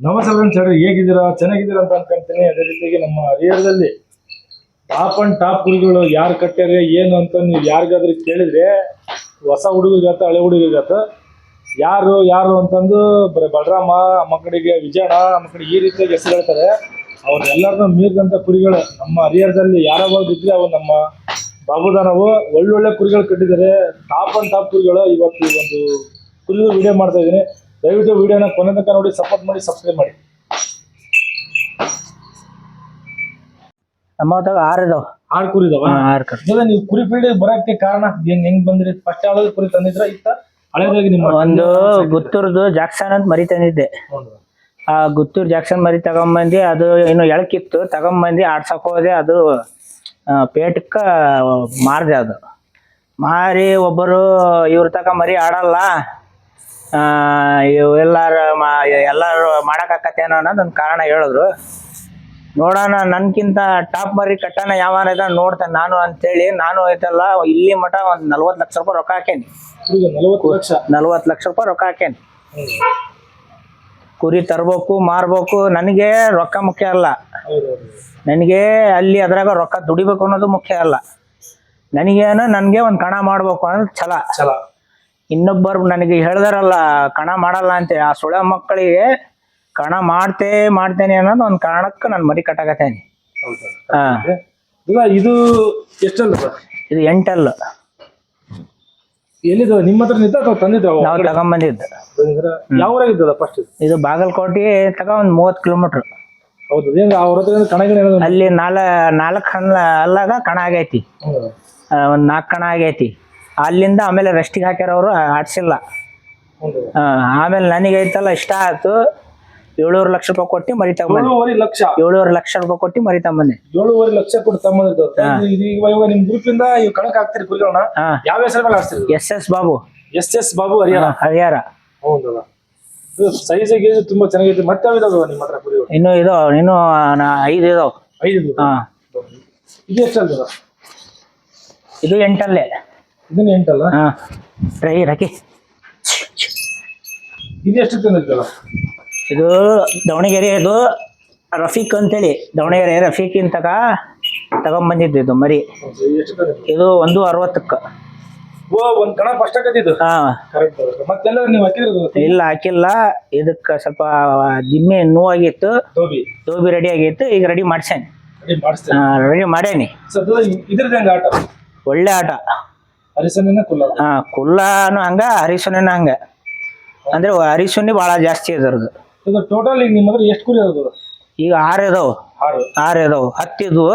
ನಮಸ್ಕಾರ ಸರ್ ಹೇಗಿದ್ದೀರಾ? ಚೆನ್ನಾಗಿದ್ದೀರಾ ಅಂತ ಅನ್ಕೊಂತೀನಿ. ಅದೇ ರೀತಿಯಾಗಿ ನಮ್ಮ ಹರಿಹರದಲ್ಲಿ ಟಾಪ್ ಅಂಡ್ ಟಾಪ್ ಕುರಿಗಳು ಯಾರು ಕಟ್ಟ್ಯಾರ ಏನು ಅಂತ ನೀವು ಯಾರಿಗಾದ್ರೂ ಕೇಳಿದ್ರೆ, ಹೊಸ ಹುಡುಗರಿಗಾತ, ಹಳೆ ಹುಡುಗಿಗಾತ ಯಾರು ಯಾರು ಅಂತಂದು ಬರೀ ಬಲರಾಮ, ನಮ್ಮ ಕಡೆಗೆ ವಿಜಯಣ್ಣ, ನಮ್ಮ ಕಡೆ ಈ ರೀತಿಯಾಗಿ ಹೆಸರು ಹೇಳ್ತಾರೆ. ಅವ್ರೆಲ್ಲರನ್ನೂ ಮೀರಿದಂಥ ಕುರಿಗಳು ನಮ್ಮ ಹರಿಹರದಲ್ಲಿ ಯಾರಾவது ಇದ್ರೆ ಅವು ನಮ್ಮ ಬಾಬುದಾನವು ಒಳ್ಳೊಳ್ಳೆ ಕುರಿಗಳು ಕಟ್ಟಿದ್ದಾರೆ. ಟಾಪ್ ಅಂಡ್ ಟಾಪ್ ಕುರಿಗಳು ಇವತ್ತು ಒಂದು ಕುರಿದು ವಿಡಿಯೋ ಮಾಡ್ತಾ ಇದ್ದೀನಿ. ದಯವಿಟ್ಟು ವಿಡಿಯೋನ ಕೊನೆ ತನಕ ನೋಡಿ ಸಪೋರ್ಟ್ ಮಾಡಿ ಸಬ್ಸ್ಕ್ರೈಬ್ ಮಾಡಿ. ನಮ್ಮ ಹೊತ್ತಾಗ ಆರು ಇದಾವ. ಆರು ಕುರಿ ಇದಾವ? ಆರು ಕರ್. ನೀವು ಕುರಿ ಫೀಲ್ಡ್ ಬರಕ್ಕೆ ಕಾರಣ ಹೆಂಗ್ ಹೆಂಗ್ ಬಂದ್ರಿ? ಫಸ್ಟ್ ಯಾವ್ದಾದ್ರು ಕುರಿ ತಂದಿದ್ರ? ಇತ್ತ ಹಳೇದಾಗಿ ನಿಮ್ಮ ಒಂದು ಗುತ್ತೂರ್ದು ಜಾಕ್ಸನ್ ಅಂತ ಮರಿ ತಂದಿದ್ದೆ. ಆ ಗುತ್ತೂರ್ ಜಾಕ್ಸನ್ ಮರಿ ತಗೊಂಬಂದಿ ಅದು ಇನ್ನು ಎಳಕಿತ್ತು. ತಗೊಂಬಂದಿ ಆಡ್ಸಕ್ ಹೋದೆ ಅದು ಪೇಟಕ್ಕ ಮಾರ್ದೆ ಅದು. ಮಾರಿ ಒಬ್ಬರು ಇವ್ರ ತಕ ಮರಿ ಆಡಲ್ಲ. ಎಲ್ಲಾರ ಮಾ- ಎಲ್ಲಾರು ಮಾಡೋಕ್ಕಾಕತ್ತೇನೋ ಅನ್ನೋದು ಒಂದು ಕಾರಣ ಹೇಳಿದ್ರು. ನೋಡೋಣ ನನ್ಕಿಂತ ಟಾಪ್ ಮರಿ ಕಟ್ಟಣ ಯಾವನ ಇದ ನೋಡ್ತೇನೆ ನಾನು ಅಂತೇಳಿ. ನಾನು ಐತಲ್ಲ ಇಲ್ಲಿ ಮಠ ಒಂದ್ ನಲ್ವತ್ತು ಲಕ್ಷ ರೂಪಾಯಿ ರೊಕ್ಕ ಹಾಕೇನಿ. ನಲ್ವತ್ತು ಲಕ್ಷ? ರೂಪಾಯಿ ರೊಕ್ಕ ಹಾಕೇನಿ. ಕುರಿ ತರ್ಬೇಕು ಮಾರ್ಬೇಕು ನನಗೆ ರೊಕ್ಕ ಮುಖ್ಯ ಅಲ್ಲ. ನನಗೆ ಅಲ್ಲಿ ಅದ್ರಾಗ ರೊಕ್ಕ ದುಡಿಬೇಕು ಅನ್ನೋದು ಮುಖ್ಯ ಅಲ್ಲ. ನನಗೇನು ನನಗೆ ಒಂದು ಕಣ ಮಾಡ್ಬೇಕು ಅನ್ನೋದು ಛಲ. ಚಲ ಇನ್ನೊಬ್ಬರು ನನಗೆ ಹೇಳ್ದಾರಲ್ಲ ಕಣ ಮಾಡಲ್ಲ ಅಂತ. ಆ ಸುಳ ಮಕ್ಕಳಿಗೆ ಕಣ ಮಾಡ್ತೇ ಮಾಡ್ತೇನೆ ಅನ್ನೋದು ಒಂದು ಕಾರಣಕ್ಕೆ ನಾನು ಮರಿ ಕಟ್ಟಾಕತ್ತೇನೆ. ಹಾ. ಇಲ್ಲ ಇದು ಎಷ್ಟಲ್ಲ ಇದು ಎಂಟಲ್ಲ. ಎಲ್ಲಿದ್ದ ನಿಮ್ಮ ಹತ್ರ ನಿಂತ ಅಥವಾ ನಾವು ತಗೊಂಬಂದಿದ್ದು. ಯಾವ ಫಸ್ಟ್ ಇದು? ಬಾಗಲಕೋಟೆ ತಗ ಒಂದು ಮೂವತ್ತು ಕಿಲೋಮೀಟ್ರ್. ಹೌದು ಹೆಂಗ? ಅವ್ರ ಹತ್ರ ಕಣಗಳು ಅಲ್ಲಿ ನಾಲ ನಾಲ್ಕು ಹಣ್ಣ ಅಲ್ಲಾಗ ಕಣ ಆಗೈತಿ. ಒಂದು ನಾಲ್ಕು ಕಣ ಆಗೈತಿ. ಅಲ್ಲಿಂದ ಆಮೇಲೆ ರೆಸ್ಟಿಗೆ ಹಾಕ್ಯಾರ ಅವರು ಆಡ್ಸಿಲ್ಲ. ಆಮೇಲೆ ನನಗೆ ಐತಲ್ಲ ಇಷ್ಟ ಆಯ್ತು. ಏಳೂರು ಲಕ್ಷ ರೂಪಾಯಿ ಕೊಟ್ಟು ಮರಿ ತಗೊಂಬಂದೆ ಏಳುವರೆ ಲಕ್ಷ? ಏಳೂವರೆ ಲಕ್ಷ ರೂಪಾಯಿ ಕೊಟ್ಟು ಮರಿ ತಗೊಂಬಂದೆ ಏಳುವರೆ ಲಕ್ಷ ಕೊಟ್ಟು ಇವಾಗ ನಿಮ್ ಗ್ರೂಪ್ ಇಂದ ಕಣಕ್ ಹಾಕ್ತಿರಿ ಕುರಿಗಳನ್ನ? ಯಾವ ಹೆಸರು ಮೇಲೆ ಹಾಕ್ತಿರಿ S S Babu. S S Babu Haryana Harihara. ಹೌದಲ್ಲ. ಸೈಜ್ ಗೀಜ್ ತುಂಬಾ ಚೆನ್ನಾಗಿದೆ ಮತ್ತೆ ಯಾವ ಇದಾವ ನಿಮ್ಮ ಹತ್ರ ಕುರಿಗಳು? ಇನ್ನು ಇದು ಇನ್ನು ಐದು ಇದಾವ. ಐದು ಹಾ. ಇದು ಎಷ್ಟು ಇದು ಎಂಟಲ್ಲೇ. ಇದನ್ನ ಎಂಟಲ್ಲ? ಹಾ ಟ್ರೈ ರಾಕಿ ಇದು ಎಷ್ಟು ತಂದಿರ್ತಲ್ಲ ಇದು ದಾವಣಗೆರೆ ಇದು ರಫೀಕ್ ಅಂತೇಳಿ. ದಾವಣಗೆರೆ ರಫೀಕ್ ತಗ ತಗೊಂಬಂದಿದ್ದು ಇದು ಮರಿ. ಎಷ್ಟು ಇದು ಒಂದು ಅರವತ್ತಕ್ಕ. ಓ ಒಂದ್ ಕಣ ಫಸ್ಟ್ ಹಾಕತ್ತಿದ್ದು? ಹಾ. ಕರೆಕ್ಟ್ ಮತ್ತೆಲ್ಲ ನೀವು ಹಾಕಿರೋದು ಇಲ್ಲ ಹಾಕಿಲ್ಲ. ಇದಕ್ಕೆ ಸ್ವಲ್ಪ ದಿಮ್ಮೆ ನೋವಾಗಿತ್ತು. ಟೋಬಿ ರೆಡಿ ಆಗಿತ್ತು. ಈಗ ರೆಡಿ ಮಾಡ್ಸೇನಿ. ರೆಡಿ ಮಾಡಿಸ್ತೇನೆ. ರೆಡಿ ಮಾಡೇನಿ ಸದ್ದ ಇದ್ರದ್ದು ಹೆಂಗ ಆಟ? ಒಳ್ಳೆ ಆಟ. ಹರಿಸನಿನ ಕುಲ್ಲ ಹಾ ಕುಲ್ಲಾನು ಹಂಗ ಹರಿಸುನಿನ ಹಂಗ. ಅಂದ್ರೆ ಹರಿಸುನಿ ಬಹಳ ಜಾಸ್ತಿ ಅದರದು ಇದು ಟೋಟಲ್ ಈಗ ನಿಮ್ಮ ಹತ್ರ ಎಷ್ಟು ಕುರಿ ಅದಾವ ಈಗ ಆರು ಇದಾವು ಆರು. ಆರು ಇದಾವು. ಹತ್ತಿದ್ವು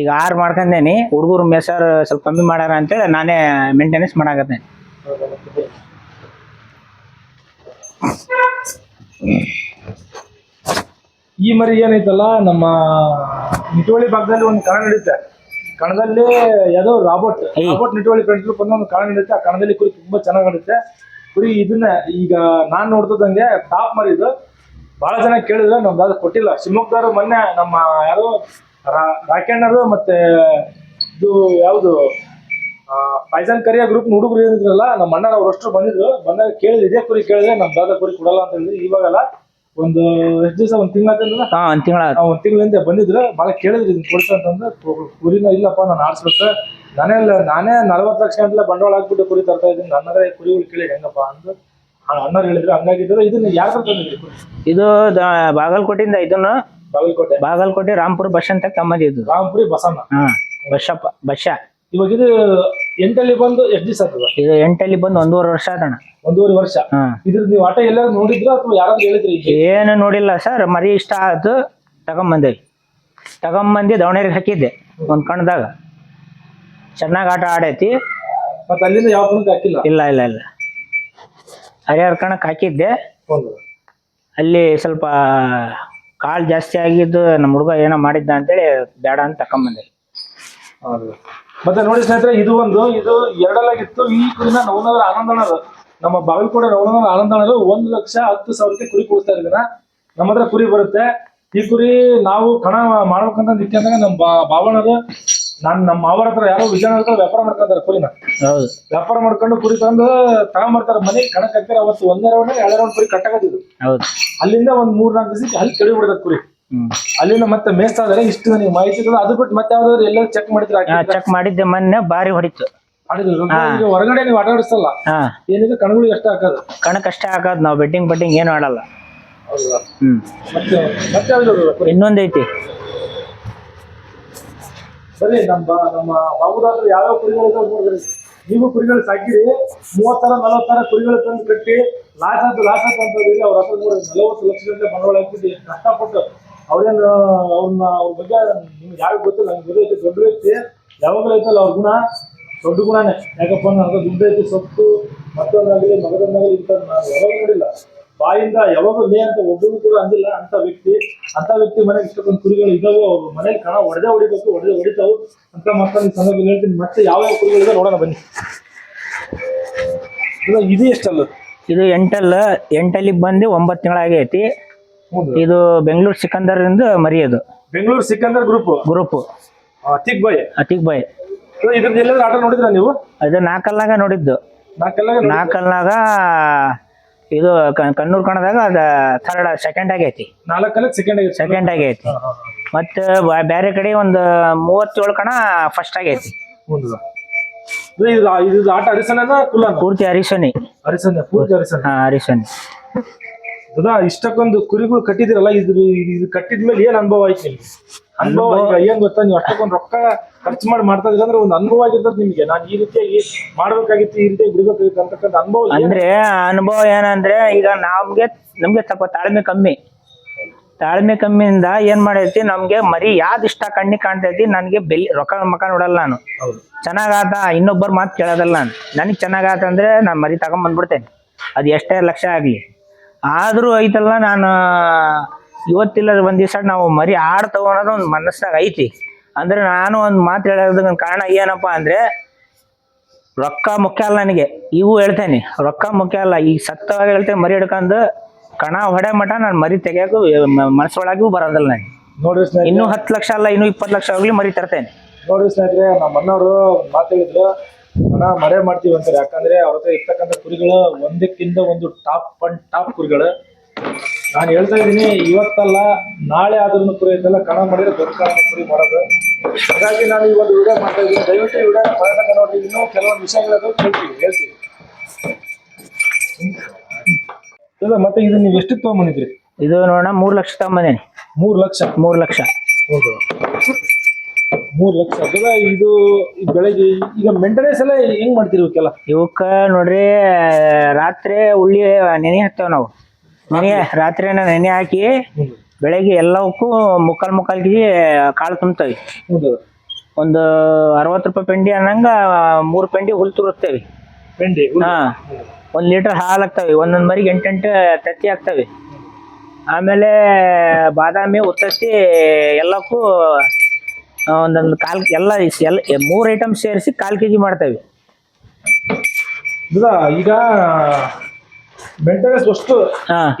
ಈಗ ಆರು ಮಾಡ್ಕೊಂಡೇನಿ. ಹುಡುಗರು ಮೆಸರ್ ಸ್ವಲ್ಪ ಕಮ್ಮಿ ಮಾಡ್ಯಾರ ಅಂತೇಳಿ ನಾನೇ ಮೇಂಟೆನೆನ್ಸ್ ಮಾಡಾಕತ್ತೇನೆ. ಈ ಮರಿ ಏನೈತಲ್ಲ ನಮ್ಮ ನಿಟೋಳಿ ಭಾಗದಲ್ಲಿ ಒಂದು ಕಾರಣ ನಡೀತೆ. ಕಣದಲ್ಲಿ ಯಾವುದೋ ರಾಬೋಟ್. ರಾಬೋಟ್ ನಿಟೋಳಿ ಫ್ರೆಂಡ್ಸ್ ಬಂದ ಒಂದು ಕಣ ನಡೆಯುತ್ತೆ ಆ ಕಣದಲ್ಲಿ ಕುರಿ ತುಂಬಾ ಚೆನ್ನಾಗಿ ನಡೀತೆ ಕುರಿ ಇದನ್ನ ಈಗ ನಾನ್ ನೋಡ್ತದಂಗೆ ಟಾಪ್ ಮರಿ ಇದು ಬಹಳ ಜನ ಕೇಳಿದ್ರೆ ನಮ್ದು ಅದು ಕೊಟ್ಟಿಲ್ಲ. ಶಿವಮೊಗ್ಗದವರು ಮೊನ್ನೆ ನಮ್ಮ ಯಾರು ರಾ- ರಾಕಣ್ಣರು ಮತ್ತೆ ಇದು ಯಾವುದು ಪೈಸನ್ ಕರಿಯ ಗ್ರೂಪ್ ಹುಡುಗರು ಏನಿದ್ರಲ್ಲ ನಮ್ಮ ಅಣ್ಣರ ಅವ್ರಷ್ಟು ಬಂದಿದ್ರು. ಬಂದಾಗ ಕೇಳಿದ್ರೆ ಇದೇ ಕುರಿ ಕೇಳಿದ್ರೆ ನಮ್ ದಾದ ಕುರಿ ಕೊಡಲ್ಲ ಅಂತ ಹೇಳಿದ್ರು. ಇವಾಗಲ್ಲ ಒಂದು ಎಷ್ಟು ದಿವಸ ಒಂದು ತಿಂಗಳ ಹಾ ಒಂದ್ ತಿಂಗಳ ಒಂದ್ ತಿಂಗಳಿಂದ ಬಂದಿದ್ರು. ಬಹಳ ಕೇಳಿದ್ರಿ ಇದನ್ನ ಕೊಡ್ಸ ಅಂತಂದ್ರೆ ಕುರಿನ ಇಲ್ಲಪ್ಪ ನಾನು ಆಡ್ಸ್ಬೇಕು. ನಾನೇ ಇಲ್ಲ- ನಾನೇ ನಲ್ವತ್ತು ಲಕ್ಷ ಅಂತ ಬಂಡವಾಳ ಹಾಕ್ಬಿಟ್ಟು ಕುರಿ ತರ್ತಾ ಇದ್ದೀನಿ. ನನ್ನದೇ ಕುರಿಗಳು ಕೇಳಿ ಹೆಂಗಪ್ಪ ಅಂತ ಅಣ್ಣರು ಹೇಳಿದ್ರು. ಹಂಗಾಗಿದ್ರೆ ಇದನ್ನ ಯಾರ ತಂದಿದ್ರಿ ಇದು ಬಾಗಲಕೋಟೆಯಿಂದ ಇದನ್ನು ಬಾಗಲಕೋಟೆ. ಬಾಗಲಕೋಟೆ ರಾಮ್ಪುರ ಬಸ್ ಅಂತ ತಗೊಂಬಂದಿದ್ದು ರಾಮಪುರಿ ಬಸಣ್ಣ ಹಾ ಬಸ್ಸಪ್ಪ ಬಸ್ಸ ಇವಾಗ ಇದು ಎಂಟಲ್ಲಿ ಬಂದು ಎಷ್ಟು ದಿವಸ ಆಗ್ತದ? ಇದು ಎಂಟಲ್ಲಿ ಬಂದು ಒಂದೂವರೆ ವರ್ಷ ಆತಣ್ಣ ಒಂದೂವರೆ ವರ್ಷ? ಹಾ. ಇದ್ರ ನೀವು ಆಟ ಎಲ್ಲಾರು ನೋಡಿದ್ರ ಅಥವಾ ಯಾರಾದ್ರೂ ಹೇಳಿದ್ರಿ ಏನು ನೋಡಿಲ್ಲ ಸರ್ ಮರಿ ಇಷ್ಟ ಆಯ್ತು ತಗೊಂಬಂದೇವಿ ತಗೊಂಬಂದು ದಾವಣಗೆರೆಗೆ ಹಾಕಿದ್ದೆ ಒಂದ್ ಕಣದಾಗ ಚೆನ್ನಾಗಿ ಆಟ ಆಡೈತಿ. ಮತ್ತೆ ಅಲ್ಲಿಂದ ಯಾವ ಕಣಕ್ಕೆ ಹಾಕಿಲ್ಲ? ಇಲ್ಲ ಇಲ್ಲ ಇಲ್ಲ. ಹರಿಹರ ಕಣಕ್ಕೆ ಹಾಕಿದ್ದೆ. ಒಂದು. ಅಲ್ಲಿ ಸ್ವಲ್ಪ ಕಾಳು ಜಾಸ್ತಿ ಆಗಿದ್ದು ನಮ್ಮ ಹುಡುಗ ಏನೋ ಮಾಡಿದ್ದ ಅಂತೇಳಿ ಬೇಡ ಅಂತ ತಗೊಂಬಂದೆ. ಹೌದು. ಮತ್ತೆ ನೋಡಿ ಸ್ನೇಹಿತರೆ ಇದು ಒಂದು ಇದು ಎರಡಲ್ಲಾಗಿತ್ತು. ಈ ಕುರಿನ ನವನಗರ ಆನಂದಣ್ಣರು ನಮ್ಮ ಬಾಗಲಕೋಟೆ ನವನಗರ ಆನಂದಣ್ಣರು ಒಂದು ಲಕ್ಷ ಹತ್ತು ಸಾವಿರಕ್ಕೆ ಕುರಿ ಕೊಡಿಸ್ತಾ ಇದ್ದಾರ ನಮ್ಮ ಹತ್ರ ಕುರಿ ಬರುತ್ತೆ. ಈ ಕುರಿ ನಾವು ಕಣ ಮಾಡ್ಬೇಕಂತ ನಿಂತ್ಕೊಂಡಾಗ ನಮ್ಮ ಬಾ ಬಾವಣ್ಣರು ನಾನ್ ನಮ್ಮ ಮಾವರ ಹತ್ರ ಯಾರೋ ವಿಜಯನಗರ ವ್ಯಾಪಾರ ಮಾಡ್ಕೊಂತಾರೆ ಕುರಿನ. ವ್ಯಾಪಾರ ಮಾಡ್ಕೊಂಡು ಕುರಿ ತಂದು ತಗೊಂಬರ್ತಾರೆ ಮನೆಗೆ ಕಣಕ್ ಹಾಕ್ತಾರೆ. ಅವತ್ತು ಒಂದೇ ರೌಂಡ್ ಎರಡೇ ರೌಂಡ್ ಕುರಿ ಕಟ್ಟಾಕತ್ತಿದ್ರು ಅಲ್ಲಿಂದ ಒಂದ್ ಮೂರ್ ನಾಲ್ಕು ದಿವಸಕ್ಕೆ ಅಲ್ಲಿ ಕೆಡಿ ಬಿಡ್ತದ ಕುರಿ. ಅಲ್ಲಿಂದ ಮತ್ತೆ ಮೇಸ್ತಾದ್ರೆ ಇಷ್ಟು ನನಗೆ ಮಾಹಿತಿ ಇರ್ತದೆ. ಅದು ಬಿಟ್ಟು ಮತ್ತೆ ಯಾವ್ದಾದ್ರು ಎಲ್ಲರೂ ಚೆಕ್ ಮಾಡಿದ್ರೆ ಚೆಕ್ ಮಾಡಿದ್ದೆ ಮೊನ್ನೆ ಬಾರಿ ಹೊಡಿತು. ಹೊರಗಡೆ ನೀವು ಆಟ ಆಡಿಸಲ್ಲ? ಹಾ. ಏನಿದೆ ಕಣಗಳಿಗೆ ಎಷ್ಟು ಹಾಕೋದು? ಕಣಕ್ಕಷ್ಟೇ ಹಾಕೋದು ನಾವು ಬೆಟ್ಟಿಂಗ್ ಬೆಟ್ಟಿಂಗ್ ಏನು ಆಡಲ್ಲ. ಇನ್ನೊಂದೈತಿ ಬರೀ ನಮ್ಮ ನಮ್ಮ ಬಾಬುದಾದ್ರು ಯಾವ್ಯಾವ ಕುರಿಗಳು ನೋಡ್ರಿ ನೀವು ಕುರಿಗಳು ಸಾಕಿರಿ ಮೂವತ್ ತರ ನಲವತ್ತು ತರ ಕುರಿಗಳು ತಂದು ಕಟ್ಟಿ ಲಾಸ್ ಆಯ್ತು ಲಾಸ್ ಆಯ್ತು ಅಂತ ಅವ್ರ ಹತ್ರ ನೋಡಿ ನಲವತ್ತು ಲಕ್ಷದಿಂದ ಬಂಡವಾಳ ಎಷ್ಟು ಕಷ್ಟಪಟ್ಟು ಅವ್ರೇನು ಅವ್ರನ್ನ ಅವ್ರ ಬಗ್ಗೆ ನಿಮ್ಗೆ ಯಾವ ಗೊತ್ತಿಲ್ಲ ನಂಗೆ ಗೊತ್ತೈತಿ ದೊಡ್ಡ ವ್ಯಕ್ತಿ ಯಾವಾಗಲೂ ಐತಲ್ಲ ಅವ್ರ ಗುಣ? ದೊಡ್ಡ ಗುಣನೇ. ಯಾಕಪ್ಪ ನನಗೆ ದುಡ್ಡು ಐತಿ ಸೊಪ್ಪು ಮತ್ತೊಂದಾಗಲಿ ಮಗದೊಂದಾಗಲಿ ಇಂಥ ನಾನು ಯಾವಾಗ ನೋಡಿಲ್ಲ. ಬಾಯಿಂದ ಯಾವಾಗ ಲೇ ಅಂತ ಒಬ್ಬರು ಕೂಡ ಅಂದಿಲ್ಲ ಅಂತ ವ್ಯಕ್ತಿ. ಅಂತ ವ್ಯಕ್ತಿ ಮನೆಗೆ ಇಷ್ಟೊಂದು ಕುರಿಗಳು ಇದ್ದಾವೆ ಅವ್ರ ಮನೇಲಿ ಕಣ ಹೊಡೆದೇ ಹೊಡಿಬೇಕು ಹೊಡೆದೇ ಹೊಡಿತಾವು ಅಂತ ಮತ್ತೊಂದು ಸಂದರ್ಭದಲ್ಲಿ ಹೇಳ್ತೀನಿ. ಮತ್ತೆ ಯಾವ ಯಾವ ಕುರಿಗಳಿದೆ ನೋಡೋಣ ಬನ್ನಿ. ಇದು ಇದು ಎಷ್ಟಲ್ಲ? ಇದು ಎಂಟಲ್ಲ ಎಂಟಲ್ಲಿಗೆ ಬಂದು ಒಂಬತ್ತು ತಿಂಗಳಾಗೈತಿ. ಇದು ಬೆಂಗಳೂರು ಸಿಕಂದರಿಂದ ಮರಿಯೋದು. ಬೆಂಗಳೂರು ಸಿಕಂದರ್ ಗ್ರೂಪ್? ಗ್ರೂಪ್. ಅತಿಕ್ ಬಾಯ್. ಅತಿಕ್ ಬಾಯ್. ಇದ್ರದ್ದು ಎಲ್ಲಾದ್ರೂ ಆಟ ನೋಡಿದ್ರ ನೀವು? ಅದು ನಾಲ್ಕಲ್ನಾಗ ನೋಡಿದ್ದು. ನಾಕಲ್ನಾಗ ನಾಲ್ಕಲ್ನಾಗ ಇದು ಕಣ್ಣೂರ್ ಕಣದಾಗ ಅದ ಥರ್ಡ್ ಸೆಕೆಂಡ್ ಆಗೈತಿ ನಾಲ್ಕಲ್ಲ ಸೆಕೆಂಡ್ ಆಗಿ ಸೆಕೆಂಡ್ ಆಗೈತಿ ಮತ್ತೆ ಬ- ಬೇರೆ ಕಡೆ ಒಂದು ಮೂವತ್ತೇಳು ಕಣ ಫಸ್ಟ್ ಆಗೈತಿ ಐತಿ. ಇದು ಇದು ಇದು ಆಟ ಪೂರ್ತಿ ಹರಿಸನಿ ಅರಿಸನ ಪೂರ್ತಿ ಅರಿಸನ ಹಾ ಹರಿಸನಿ ಹೌದಾ ಇಷ್ಟಕ್ಕೊಂದು ಕುರಿಗಳು ಕಟ್ಟಿದಿರಲ್ಲ ಇದು ಇದು ಕಟ್ಟಿದ್ಮೇಲೆ ಏನ್ ಅನುಭವ ಆಯ್ತು ನಿಮ್ಗೆ? ಅನುಭವ ಈಗ ಏನ್ ಗೊತ್ತಾ? ನೀವು ಅಷ್ಟಕ್ಕೊಂದು ರೊಕ್ಕ ಖರ್ಚು ಮಾಡಿ ಮಾಡ್ತಾ ಇದ್ರೆ ಅಂದ್ರೆ ಒಂದು ಅನುಭವ ಆಗಿರ್ತದೆ ನಿಮ್ಗೆ. ನಾನು ಈ ರೀತಿಯಾಗಿ ಮಾಡ್ಬೇಕಾಗಿತ್ತು ಈ ರೀತಿಯಾಗಿ ಬಿಡ್ಬೇಕಾಗಿತ್ತು ಅಂತಕ್ಕಂಥ ಅನುಭವ ಏನ್- ಅಂದ್ರೆ ಅನುಭವ ಏನಂದ್ರೆ ಈಗ ನಮ್ಗೆ ನಮ್ಗೆ ಸ್ವಲ್ಪ ತಾಳ್ಮೆ ಕಮ್ಮಿ. ತಾಳ್ಮೆ ಕಮ್ಮಿಯಿಂದ ಏನ್ ಮಾಡೈತಿ ನಮ್ಗೆ ಮರಿ ಯಾವ್ದು ಇಷ್ಟ ಕಣ್ಣಿಗೆ ಕಾಣ್ತೈತಿ ನನಗೆ ಬೆಲಿ ರೊಕ್ಕ ಮಕ್ಕ ನೋಡಲ್ಲ ನಾನು. ಹೌದು. ಚೆನ್ನಾಗಾತ ಇನ್ನೊಬ್ಬರ ಮಾತು ಕೇಳೋದಲ್ಲ ನಾನು. ನನಗೆ ಚೆನ್ನಾಗಾತ ಅಂದ್ರೆ ನಾನು ಮರಿ ತಗೊಂಬಂದ್ಬಿಡ್ತೇನೆ. ಅದು ಎಷ್ಟೇ ಲಕ್ಷ ಆಗಲಿ. ಆದರೂ ಐತಲ್ಲ ನಾನು ಇವತ್ತಿಲ್ಲ ಒಂದು ದಿವಸ ನಾವು ಮರಿ ಆಡ್ತವ ಅನ್ನೋದು ಒಂದು ಮನಸ್ಸಾಗ ಐತಿ. ಅಂದ್ರೆ ನಾನು ಒಂದು ಮಾತು ಹೇಳೋದಕ್ಕೆ ಕಾರಣ ಏನಪ್ಪ ಅಂದ್ರೆ ರೊಕ್ಕ ಮುಖ್ಯ ಅಲ್ಲ ನನಗೆ. ಇವು ಹೇಳ್ತೇನೆ ರೊಕ್ಕ ಮುಖ್ಯ ಅಲ್ಲ. ಈಗ ಸತ್ತವಾಗಿ ಹೇಳ್ತೇನೆ ಮರಿ ಹಿಡ್ಕೊಂಡು ಕಣ ಹೊಡೆ ಮಟ ನಾನು ಮರಿ ತೆಗಿಯೋಕು ಮನಸ್ಸೊಳಗೂ ಬರೋದಿಲ್ಲ ನನಗೆ. ನೋಡಿ ಇನ್ನೂ ಹತ್ತು ಲಕ್ಷ ಅಲ್ಲ ಇನ್ನೂ ಇಪ್ಪತ್ತು ಲಕ್ಷ ಆಗಲಿ ಮರಿ ತರ್ತೇನೆ. ನೋಡಿ ಸ್ನೇಹಿತರೆ ನಮ್ಮ ಅಣ್ಣವರು ಮಾತು ಹೇಳಿದ್ರು. ಹಣ ಮರೆ ಮಾಡ್ತೀವಿ ಅಂತಾರೆ. ಯಾಕಂದ್ರೆ ಅವ್ರ ಹತ್ರ ಇರ್ತಕ್ಕಂಥ ಕುರಿಗಳು ಒಂದಕ್ಕಿಂತ ಒಂದು ಟಾಪ್ ಒನ್ ಟಾಪ್ ಕುರಿಗಳು. ನಾನು ಹೇಳ್ತಾ ಇದ್ದೀನಿ ಇವತ್ತಲ್ಲ ನಾಳೆ ಆದ್ರೂ ಕುರಿ ಐತಲ್ಲ ಕಣ ಮಾಡಿದ್ರೆ ದೊಡ್ಡ ಕುರಿ ಮಾಡೋದು. ಹಾಗಾಗಿ ನಾನು ಈ ಒಂದು ವಿಡಿಯೋ ಮಾಡ್ತಾ ಇದ್ದೀನಿ. ದಯವಿಟ್ಟು ವಿಡಿಯೋ ಪರ್ಯಟಕ ನೋಡಿ. ಇನ್ನೂ ಕೆಲವೊಂದು ವಿಷಯಗಳದ್ದು ಕೇಳ್ತೀವಿ ಹೇಳ್ತೀವಿ. ಇಲ್ಲ ಮತ್ತೆ ಇದು ನೀವು ಎಷ್ಟು ತೊಗೊಂಬಂದಿದ್ರಿ ಇದು ನೋಡೋಣ ಮೂರು ಲಕ್ಷ ತಗೊಂಬಂದೇನಿ. ಮೂರು ಲಕ್ಷ? ಮೂರು ಲಕ್ಷ. ಹೌದು. ಮೂರು ಲಕ್ಷ. ಅದಲ್ಲ ಇದು ಬೆಳಗ್ಗೆ ಈಗ ಮೇಂಟೆನೆನ್ಸ್ ಎಲ್ಲ ಹೆಂಗ್ ಮಾಡ್ತೀರಿ ಇವಕ್ಕೆಲ್ಲ ಇವಕ್ಕ ನೋಡ್ರಿ ರಾತ್ರಿ ಉಳ್ಳಿ ನೆನೆ ಹಾಕ್ತೇವೆ ನಾವು. ನೆನೆ ರಾತ್ರಿನ ನೆನೆ ಹಾಕಿ ಬೆಳಗ್ಗೆ ಎಲ್ಲವಕ್ಕೂ ಮುಕ್ಕಾಲ್ ಮುಕ್ಕಾಲ್ ಕೆ ಕಾಳು ತುಂಬ್ತೇವೆ. ಹೌದು. ಒಂದು ಅರವತ್ತು ರೂಪಾಯಿ ಪೆಂಡಿ ಅನ್ನಂಗ ಮೂರು ಪೆಂಡಿ ಹುಲ್ ತುರುತ್ತೇವೆ. ಬೆಂಡಿ ಹಾ. ಒಂದು ಲೀಟರ್ ಹಾಲು ಆಗ್ತವೆ ಒಂದೊಂದು ಮರಿಗೆ ಎಂಟೆಂಟು ತತ್ತಿ ಆಗ್ತವೆ ಆಮೇಲೆ ಬಾದಾಮಿ ಉತ್ತತ್ತಿ ಎಲ್ಲಕ್ಕೂ ಒಂದೊಂದು ಕಾಲ್ ಎಲ್ಲ ಎಲ್ಲ ಮೂರು ಐಟಮ್ ಸೇರಿಸಿ ಕಾಲು ಕೆ ಜಿ ಮಾಡ್ತೇವೆ. ಇಲ್ಲ ಈಗ ಮೇಂಟೆನೆನ್ಸ್ ಅಷ್ಟು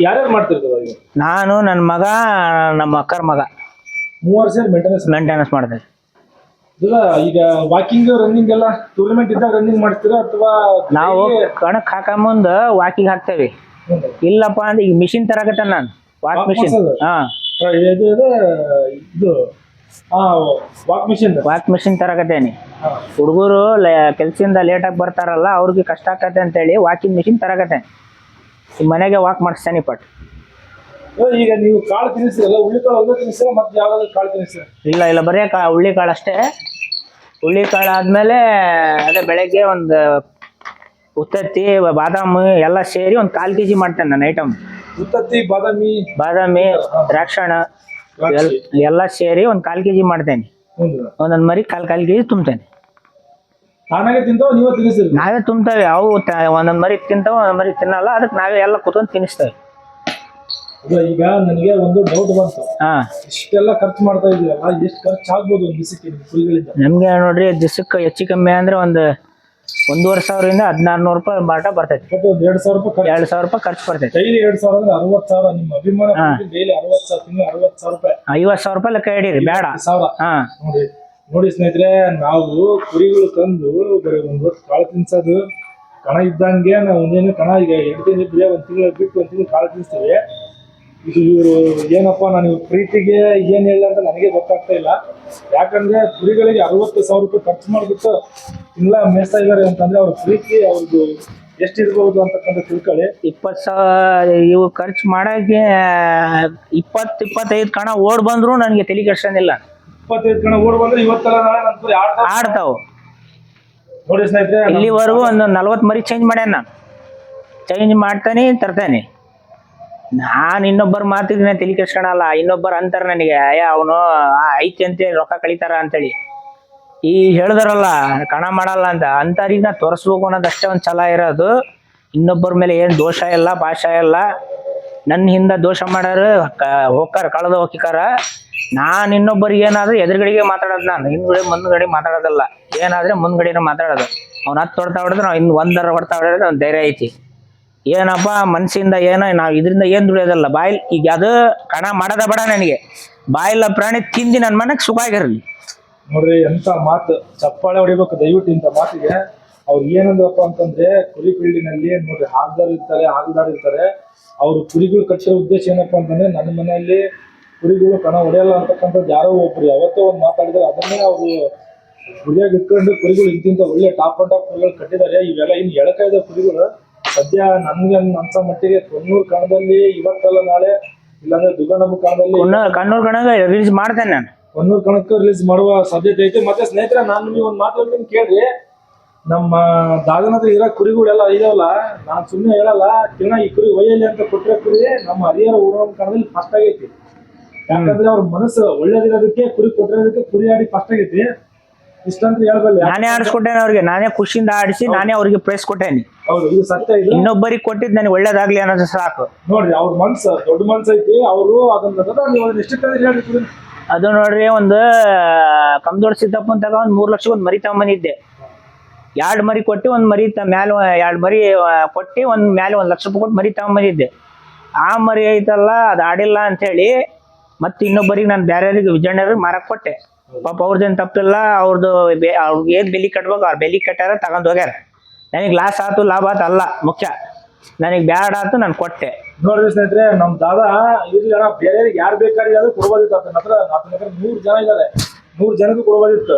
ಯಾರ್ಯಾರು ಮಾಡ್ತಿರ್ತದ ಈಗ? ನಾನು ನನ್ನ ಮಗ ನಮ್ಮ ಅಕ್ಕರ ಮಗ. ಮೂವರು ಸೇರಿ ಮೇಂಟೆನೆನ್ಸ್ ಮೇಂಟೆನೆನ್ಸ್ ಮಾಡ್ತೇವೆ. ಇಲ್ಲ ಈಗ ವಾಕಿಂಗ್ ರನ್ನಿಂಗ್ ಎಲ್ಲ ಟೂರ್ನಮೆಂಟ್ ಇದ್ದಾಗ ರನ್ನಿಂಗ್ ಮಾಡ್ತೀರಾ ಅಥವಾ ನಾವು ಕಣಕ್ ಹಾಕ ಮುಂದ ವಾಕಿಂಗ್ ಹಾಕ್ತೇವೆ. ಇಲ್ಲಪ್ಪ ಅಂದ್ರೆ ಈಗ ಮಿಷಿನ್ ತರಕತ್ತ ನಾನು. ವಾಕ್ ಮಿಷಿನ್ ಹಾ. ಇದು ವಾಕ್ ಮಿಷಿನ್ ವಾಕ್ ಮಿಷಿನ್ ತರಕತ್ತೇನಿ ಹುಡುಗರು ಕೆಲ್ಸದಿಂದ ಲೇಟಾಗಿ ಬರ್ತಾರಲ್ಲ ಅವ್ರಿಗೆ ಕಷ್ಟ ಆಕತ್ತೆ ಅಂತೇಳಿ ವಾಕಿಂಗ್ ಮಿಷಿನ್ ತರಕತ್ತೇನೆ ಈ ಮನೆಗೆ ವಾಕ್ ಮಾಡಿಸ್ತೇನೆ ಪಟ್. ಈಗ ನೀವು ಕಾಳು ತಿನ್ನಿಸ್ತೀರಲ್ಲ ಉಳ್ಳಿ ಕಾಳು ಒಂದೇ ಮತ್ತೆ ಯಾವ್ದಾದ್ರು ಕಾಳು ಇಲ್ಲ ಇಲ್ಲ ಬರೀ ಕಾ ಹುಳ್ಳಿ ಕಾಳು ಅಷ್ಟೇ. ಹುಳ್ಳಿ ಕಾಳು ಆದಮೇಲೆ ಅದೇ ಬೆಳಗ್ಗೆ ಒಂದು ಉತ್ತತ್ತಿ ಬಾದಾಮಿ ಎಲ್ಲ ಸೇರಿ ಒಂದು ಕಾಲು ಕೆ ಜಿ ಮಾಡ್ತೇನೆ ನಾನು ಐಟಮ್ ಉತ್ತತ್ತಿ ಬಾದಾಮಿ? ಬಾದಾಮಿ ದ್ರಾಕ್ಷಣ. ಎಲ್ಲ ಸೇರಿ ಒಂದ್ ಕಾಲ್ ಕೆಜಿ ಮಾಡ್ತೇನೆ. ಒಂದೊಂದ್ ಮರಿ ಕಾಲ್ ಕಾಲ್ ಕೆಜಿ ತುಂಬತೇನೆ. ನೀವೇ ತುಂಬ್ತೇವೆ. ಅವು ಒಂದೊಂದ್ ಮರಿ ತಿಂತಾವ ಒಂದೊಂದ್ ಮರಿ ತಿನ್ನಲ್ಲ. ಅದಕ್ಕೆ ನಾವೇ ಎಲ್ಲ ಕುತ್ಕೊಂಡ್ ತಿನ್ನಿಸ್ತೇವೆ. ಈಗ ನನಗೆ ಒಂದು ಡೌಟ್ ಬಂತು. ಹಾಂ. ಇಷ್ಟೆಲ್ಲ ಖರ್ಚು ಮಾಡ್ತಾ ಇದೀವಲ್ಲ ಎಷ್ಟು ಖರ್ಚು ಆಗ್ಬೋದು ಒಂದು ದಿವಸಕ್ಕೆ ನಿಮ್ ನಮಗೆ ನೋಡ್ರಿ ದಿಸಕ್ಕೆ ಹೆಚ್ಚು ಕಮ್ಮಿ ಅಂದ್ರೆ ಒಂದು ಒಂದೂವರೆ ಸಾವಿರದಿಂದ ಹದಿನಾರು ನೂರು ರೂಪಾಯಿ ಮಾರಾಟ ಬರ್ತೈತಿ. ಎರಡ್ ಸಾವಿರ ರೂಪಾಯಿ ಖರ್ಚು. ಎರಡು ಸಾವಿರ ರೂಪಾಯಿ ಖರ್ಚು ಬರ್ತೈತಿ. ಡೈಲಿ ಎರಡ್ ಸಾವಿರ ಅಂದ್ರೆ ಅರವತ್ ಸಾವಿರ ನಿಮ್ಮ ಅಭಿಮಾನ ಡೈಲಿ ಅರವತ್ ಸಾವಿರ ತಿಂಗಳು ಅರವತ್ ಸಾವಿರ ರೂಪಾಯಿ. ಐವತ್ತು ಸಾವಿರ ರೂಪಾಯಿ ಲೆಕ್ಕ ಹಿಡೀರಿ ಬೇಡ. ಸಾವಿರ. ಹಾಂ. ನೋಡಿ ನೋಡಿ ಸ್ನೇಹಿತರೆ ನಾವು ಕುರಿಗಳು ತಂದು ಬರೀ ಒಂದು ಹೊತ್ತು ಕಾಳು ತಿನ್ಸೋದು ಕಣ ಇದ್ದಂಗೆ ನಾವು ಒಂದೇನು ಕಣ ಈಗ ಎರಡು ದಿನ ಇದ್ರೆ ಒಂದು ತಿಂಗಳು ಬಿಟ್ಟು ಒಂದು ತಿಂಗಳು ಕಾಳು ತಿನ್ನಿಸ್ತೀವಿ ಇದು ಇವರು ಏನಪ್ಪ ನಾನು ಇವ್ರ ಪ್ರೀತಿಗೆ ಏನು ಹೇಳ ಅಂತ ನನಗೆ ಗೊತ್ತಾಗ್ತಾ ಇಲ್ಲ. ಯಾಕಂದ್ರೆ ಕುರಿಗಳಿಗೆ ಅರವತ್ತು ಸಾವಿರ ರೂಪಾಯಿ ಖರ್ಚು ಮಾಡಿಬಿಟ್ಟು ಇಲ್ಲ ಮೇಯ್ತಾ ಇದ್ದಾರೆ ಅಂತಂದ್ರೆ ಅವ್ರ ಪ್ರೀತಿ ಅವ್ರದ್ದು ಎಷ್ಟು ಇರ್ಬೋದು ಅಂತಕ್ಕಂಥ ತಿಳ್ಕೊಳ್ಳಿ. ಇಪ್ಪತ್ತು ಸಾವಿರ ಇವು ಖರ್ಚು ಮಾಡಕ್ಕೆ ಇಪ್ಪತ್ತು ಇಪ್ಪತ್ತೈದು ಕಣ ಓಡ್ ಬಂದ್ರು ನನಗೆ ತಲೆ ಕೆಡ್ಸಂಗಿಲ್ಲ ಇಪ್ಪತ್ತೈದು ಕಣ ಓಡ್ ಬಂದ್ರೆ ಇವತ್ತೆಲ್ಲ ನಾಳೆ ನನ್ನ ಕುರಿ ಆಡ್ತಾ ಆಡ್ತಾವು. ನೋಡಿ ಸ್ನೇಹಿತರೆ ಇಲ್ಲಿವರೆಗೂ ಒಂದು ನಲ್ವತ್ತು ಮರಿ ಚೇಂಜ್ ಮಾಡ್ಯಾನ. ನಾನು ಚೇಂಜ್ ಮಾಡ್ತಾನೆ ತರ್ತಾನೆ. ನಾನು ಇನ್ನೊಬ್ಬರ ಮಾತಿಗೆ ನಾನು ತಲೆ ಇನ್ನೊಬ್ಬರು ಅಂತಾರೆ ನನಗೆ, ಅಯ್ಯ, ಅವನು ಐತಿ ಅಂತೇಳಿ ರೊಕ್ಕ ಕಳಿತಾರ ಅಂತೇಳಿ. ಈ ಹೇಳ್ದಾರಲ್ಲ, ಕಣ ಮಾಡಲ್ಲ ಅಂತ ಅಂಥವ್ರಿಗೆ ನಾ ತೋರಿಸ್ಬೇಕು ಅನ್ನೋದಷ್ಟೇ ಒಂದು ಛಲ ಇರೋದು. ಇನ್ನೊಬ್ಬರ ಮೇಲೆ ಏನು ದೋಷ ಇಲ್ಲ, ಭಾಷ ಇಲ್ಲ. ನನ್ನ ಹಿಂದೆ ದೋಷ ಮಾಡೋರು, ಕ ಹೋಗ್ತಾರ ಕಳೆದ ಹೋಗಿಕಾರ ನಾನು ಇನ್ನೊಬ್ಬರಿಗೆ ಏನಾದ್ರೂ ಎದುರುಗಡೆಗೆ ಮಾತಾಡೋದು ನಾನು, ಹಿಂದ್ಗಡೆ ಮುಂದ್ಗಡೆ ಮಾತಾಡೋದಲ್ಲ. ಏನಾದ್ರೆ ಮುಂದ್ಗಡೆನೇ ಮಾತಾಡೋದು. ಅವ್ನು ಹತ್ತು ಹೊಡ್ತಾ ಹೊಡೆದ್ರೆ ನಾವು ಇನ್ನು ಒಂದರ ಹೊಡ್ತಾ ಹೊಡೆದ್ರೆ ಒಂದು ಧೈರ್ಯ ಐತಿ. ಏನಪ್ಪ ಮನಸ್ಸಿಂದ ಏನೋ, ನಾವು ಇದರಿಂದ ಏನು ದುಡಿಯೋದಲ್ಲ. ಬಾಯಿಲ್, ಈಗ ಅದು ಕಣ ಮಾಡದ ಬೇಡ ನನಗೆ. ಬಾಯಿಲ್ಲ ಪ್ರಾಣಿ ತಿಂದು ನನ್ನ ಮನೆಗೆ ಸುಖ ಆಗಿರಲಿ. ನೋಡ್ರಿ, ಎಂತ ಮಾತು, ಚಪ್ಪಾಳೆ ಹೊಡಿಬೇಕು, ದಯವಿಟ್ಟು ಇಂಥ ಮಾತಿಗೆ. ಅವ್ರು ಏನಂದ್ರಪ್ಪ ಅಂತಂದ್ರೆ, ಕುರಿ ಫೀಲ್ಡಿನಲ್ಲಿ ನೋಡ್ರಿ, ಹಾಲ್ದಾರ್ ಇರ್ತಾರೆ ಹಾಲ್ದಾರ್ ಇರ್ತಾರೆ. ಅವ್ರು ಕುರಿಗಳು ಕಟ್ಟಿರೋ ಉದ್ದೇಶ ಏನಪ್ಪ ಅಂತಂದ್ರೆ ನನ್ನ ಮನೆಯಲ್ಲಿ ಕುರಿಗಳು ಕಣ ಹೊಡೆಯಲ್ಲ ಅಂತಕ್ಕಂಥದ್ದು ಯಾರೋ ಒಬ್ರು. ಯಾವತ್ತೋ ಒಂದು ಮಾತಾಡಿದ್ರೆ ಅದನ್ನೇ ಅವರು ಗುರಿಯಾಗಿ ಇಟ್ಕೊಂಡು ಕುರಿಗಳು ಇಂತಿಂತ ಒಳ್ಳೆ ಟಾಪ್ ಅಂಡ್ ಟಾಪ್ ಕುರಿಗಳು ಕಟ್ಟಿದ್ದಾರೆ. ಇವೆಲ್ಲ ಇನ್ನು ಎಳಕ ಕುರಿಗಳು. ಸದ್ಯ ನನ್ಗೆ ಅನ್ಸೋ ಮಟ್ಟಿಗೆ ತೊನ್ನೂರು ಕಣದಲ್ಲಿ ಇವತ್ತಲ್ಲ ನಾಳೆ ಇಲ್ಲಾಂದ್ರೆ ದುಗನಮ್ಮ ಕಣದಲ್ಲಿ ಕಣ್ಣೂರ್ ಕಣಗ ರಿಲೀಸ್ ಮಾಡ್ತೇನೆ ನಾನು. ಒಂದೂರು ಕಣಕ್ಕೆ ರಿಲೀಸ್ ಮಾಡುವ ಸಾಧ್ಯತೆ ಐತೆ. ಮತ್ತೆ ಸ್ನೇಹಿತರೆ ನಾನು ನಿಮಗೆ ಒಂದು ಮಾತಾಡ್ತೀನಿ ಹೇಳ್ತೀನಿ ಕೇಳ್ರಿ. ನಮ್ಮ ದಾದನ ಹತ್ರ ಇರೋ ಕುರಿಗಳೆಲ್ಲ ಇದಾವಲ್ಲ ನಾನು ಸುಮ್ಮನೆ ಹೇಳಲ್ಲ ತಿನ್ನ ಈ ಕುರಿ ಒಯ್ಯಲಿ ಅಂತ ಕೊಟ್ಟಿರೋ ಕುರಿ ನಮ್ಮ ಹರಿಯರ ಊರವ ಕಣದಲ್ಲಿ ಫಸ್ಟ್ ಆಗೈತಿ. ಯಾಕಂದ್ರೆ ಅವ್ರ ಮನಸ್ಸು ಒಳ್ಳೇದಿರೋದಕ್ಕೆ ಕುರಿ ಕೊಟ್ಟಿರೋದಕ್ಕೆ ಕುರಿ ಆಡಿ ಫಸ್ಟ್ ಆಗೈತಿ. ಇಷ್ಟಂತ ಹೇಳ್ಬಲ್ಲ? ನಾನೇ ಆಡಿಸ್ಕೊಟ್ಟೇನೆ ಅವ್ರಿಗೆ. ನಾನೇ ಖುಷಿಯಿಂದ ಆಡಿಸಿ ನಾನೇ ಅವ್ರಿಗೆ ಪ್ರೈಸ್ ಕೊಟ್ಟೇನಿ. ಹೌದು ಇದು ಸತ್ಯ ಇದು. ಇನ್ನೊಬ್ಬರಿಗೆ ಕೊಟ್ಟಿದ್ದು ನನಗೆ ಒಳ್ಳೇದಾಗ್ಲಿ ಅನ್ನೋದು ಸಾಕು. ನೋಡ್ರಿ ಅವ್ರ ಮನ್ಸು ದೊಡ್ಡ ಮನ್ಸು ಐತಿ ಅವರು ಅದನ್ನ ಅದನ್ನ ನೀವು ಅದನ್ನ ಎಷ್ಟು ತಂದ್ರೆ ಹೇಳ್ರಿ ಅದು ನೋಡ್ರಿ ಒಂದು ಕಮ್ದೊಡ್ ಸಿದ್ದಪ್ಪ ಅಂತ ಒಂದು ಮೂರ್ ಲಕ್ಷ ಒಂದು ಮರಿ ತಗೊಂಬಂದಿದ್ದೆ. ಎರಡು ಮರಿ ಕೊಟ್ಟು ಒಂದು ಮರಿ ಮ್ಯಾಲ ಎರಡು ಮರಿ ಕೊಟ್ಟು ಒಂದು ಮ್ಯಾಲೆ ಒಂದು ಲಕ್ಷ ರೂಪಾಯಿ ಕೊಟ್ಟು ಮರಿ ತಗೊಂಬಂದಿದ್ದೆ. ಆ ಮರಿ ಐತಲ್ಲ ಅದು ಆಡಿಲ್ಲ ಅಂತ ಹೇಳಿ ಮತ್ತೆ ಇನ್ನೊಬ್ಬರಿಗೆ ನಾನು ಬೇರೆಯವ್ರಿಗೆ ವಿಜಯನಗರಿಗೆ ಮಾರಕ್ ಕೊಟ್ಟೆ. ಪಾಪ ಅವ್ರದ್ದೇನು ತಪ್ಪಿಲ್ಲ ಅವ್ರದ್ದು ಅವ್ರಿಗೆ ಏನು ಬೆಲೆ ಕಟ್ಬೇಕು ಅವ್ರು ಬೆಲೆ ಕಟ್ಟಾರ ತಗೊಂಡು ಹೋಗ್ಯಾರ. ನನಗೆ ಲಾಸ್ ಆಯ್ತು ಲಾಭ ಆಯ್ತು ಅಲ್ಲ, ಮುಖ್ಯ. ನನಗೆ ಬ್ಯಾಡ ಆಯ್ತು ನಾನು ಕೊಟ್ಟೆ. ನೋಡಿದ್ರೆ ಸ್ನೇಹಿತರೆ, ನಮ್ ದಾದ ಅಣ್ಣ ಬೇರೆ ಯಾರು ಬೇಕಾದ್ರೆ ಕೊಡ್ಬೋದಿತ್ತು. ಹತ್ರ ನೂರು ಜನ ಇದ್ದಾರೆ ನೂರು ಜನಕ್ಕೂ ಕೊಡ್ಬೋದಿತ್ತು.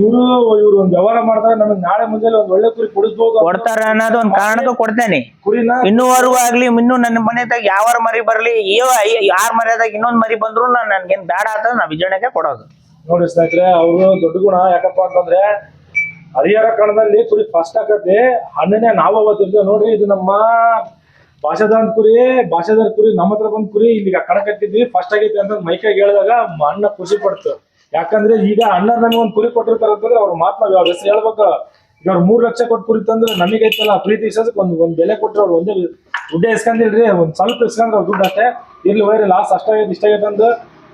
ಇವರು ಇವ್ರು ಒಂದು ವ್ಯವಹಾರ ಮಾಡ್ತಾರೆ ನಮಗೆ ನಾಳೆ ಮುಂಜಾನೆ ಒಂದು ಒಳ್ಳೆ ಕುರಿ ಕೊಡಿಸ್ಬೋದು ಕೊಡ್ತಾರ ಅನ್ನೋದು ಒಂದು ಕಾರಣಕ್ಕೆ ಕೊಡ್ತೇನೆ. ಕುರಿನ ಇನ್ನೂವರೆಗೂ ಆಗ್ಲಿ ಇನ್ನೂ ನನ್ನ ಮನೆದಾಗ ಯಾವ ಮರಿ ಬರಲಿ ಯಾರ ಮರ್ಯಾದಾಗ ಇನ್ನೊಂದ್ ಮರಿ ಬಂದ್ರು ನಾನು ನನ್ಗೇನ್ ಬೇಡ ಅಂತ ನಾ ವಿಜಯನಕ್ಕೆ ಕೊಡೋದು. ನೋಡಿ ಸ್ನೇಹಿತರೆ ಅವರು ದೊಡ್ಡ ಗುಣ. ಯಾಕಪ್ಪ ಅಂತಂದ್ರೆ ಹರಿಹರ ಕಣದಲ್ಲಿ ಕುರಿ ಫಸ್ಟ್ ಆಕತಿ ಹಣ್ಣನೇ ನಾವು ಅವತ್ತಿರ್ತೇವೆ ನೋಡ್ರಿ ಇದು ನಮ್ಮ ಭಾಷಾದಾನ್ ಕುರಿ ಭಾಷಾದಾರ್ ಕುರಿ ನಮ್ಮ ಹತ್ರ ಬಂದ್ ಕುರಿ ಇಲ್ಲಿಗ ಕಣ ಕಟ್ಟಿದ್ವಿ. ಫಸ್ಟ್ ಆಗೈತಿ ಅಂತ ಮೈಕಾಗಿ ಹೇಳಿದಾಗ ಅಣ್ಣ ಖುಷಿ ಪಡ್ತು. ಯಾಕಂದ್ರೆ ಈಗ ಅಣ್ಣ ನಮಗೆ ಒಂದು ಕುರಿ ಕೊಟ್ಟಿರ್ತಾರೆ ಅಂತಂದ್ರೆ ಅವ್ರ ಮಾತನ್ನ ಅವ್ರ ಹೆಸರು ಹೇಳ್ಬೇಕು. ಈಗ ಅವ್ರು ಮೂರ್ ಲಕ್ಷ ಕೊಟ್ಟು ಕುರಿ ತಂದ್ರೆ ನಮಗೆ ಐತಲ್ಲ, ಪ್ರೀತಿ ಇಸೋದಕ್ಕೆ ಒಂದು ಒಂದು ಬೆಲೆ ಕೊಟ್ಟರೆ ಅವ್ರು ಒಂದೇ ದುಡ್ಡೇ ಇಸ್ಕೊಂಡಿಲ್ರಿ, ಒಂದು ಸ್ವಲ್ಪ ಇಸ್ಕೊಂಡ್ರೆ ಅವ್ರ ದುಡ್ಡು ಅಷ್ಟೇ. ಇರ್ಲಿ ವೈರಿ, ಲಾಸ್ಟ್ ಅಷ್ಟಾಗೈತೆ ಇಷ್ಟಾಗೈತೆ ಅಂದು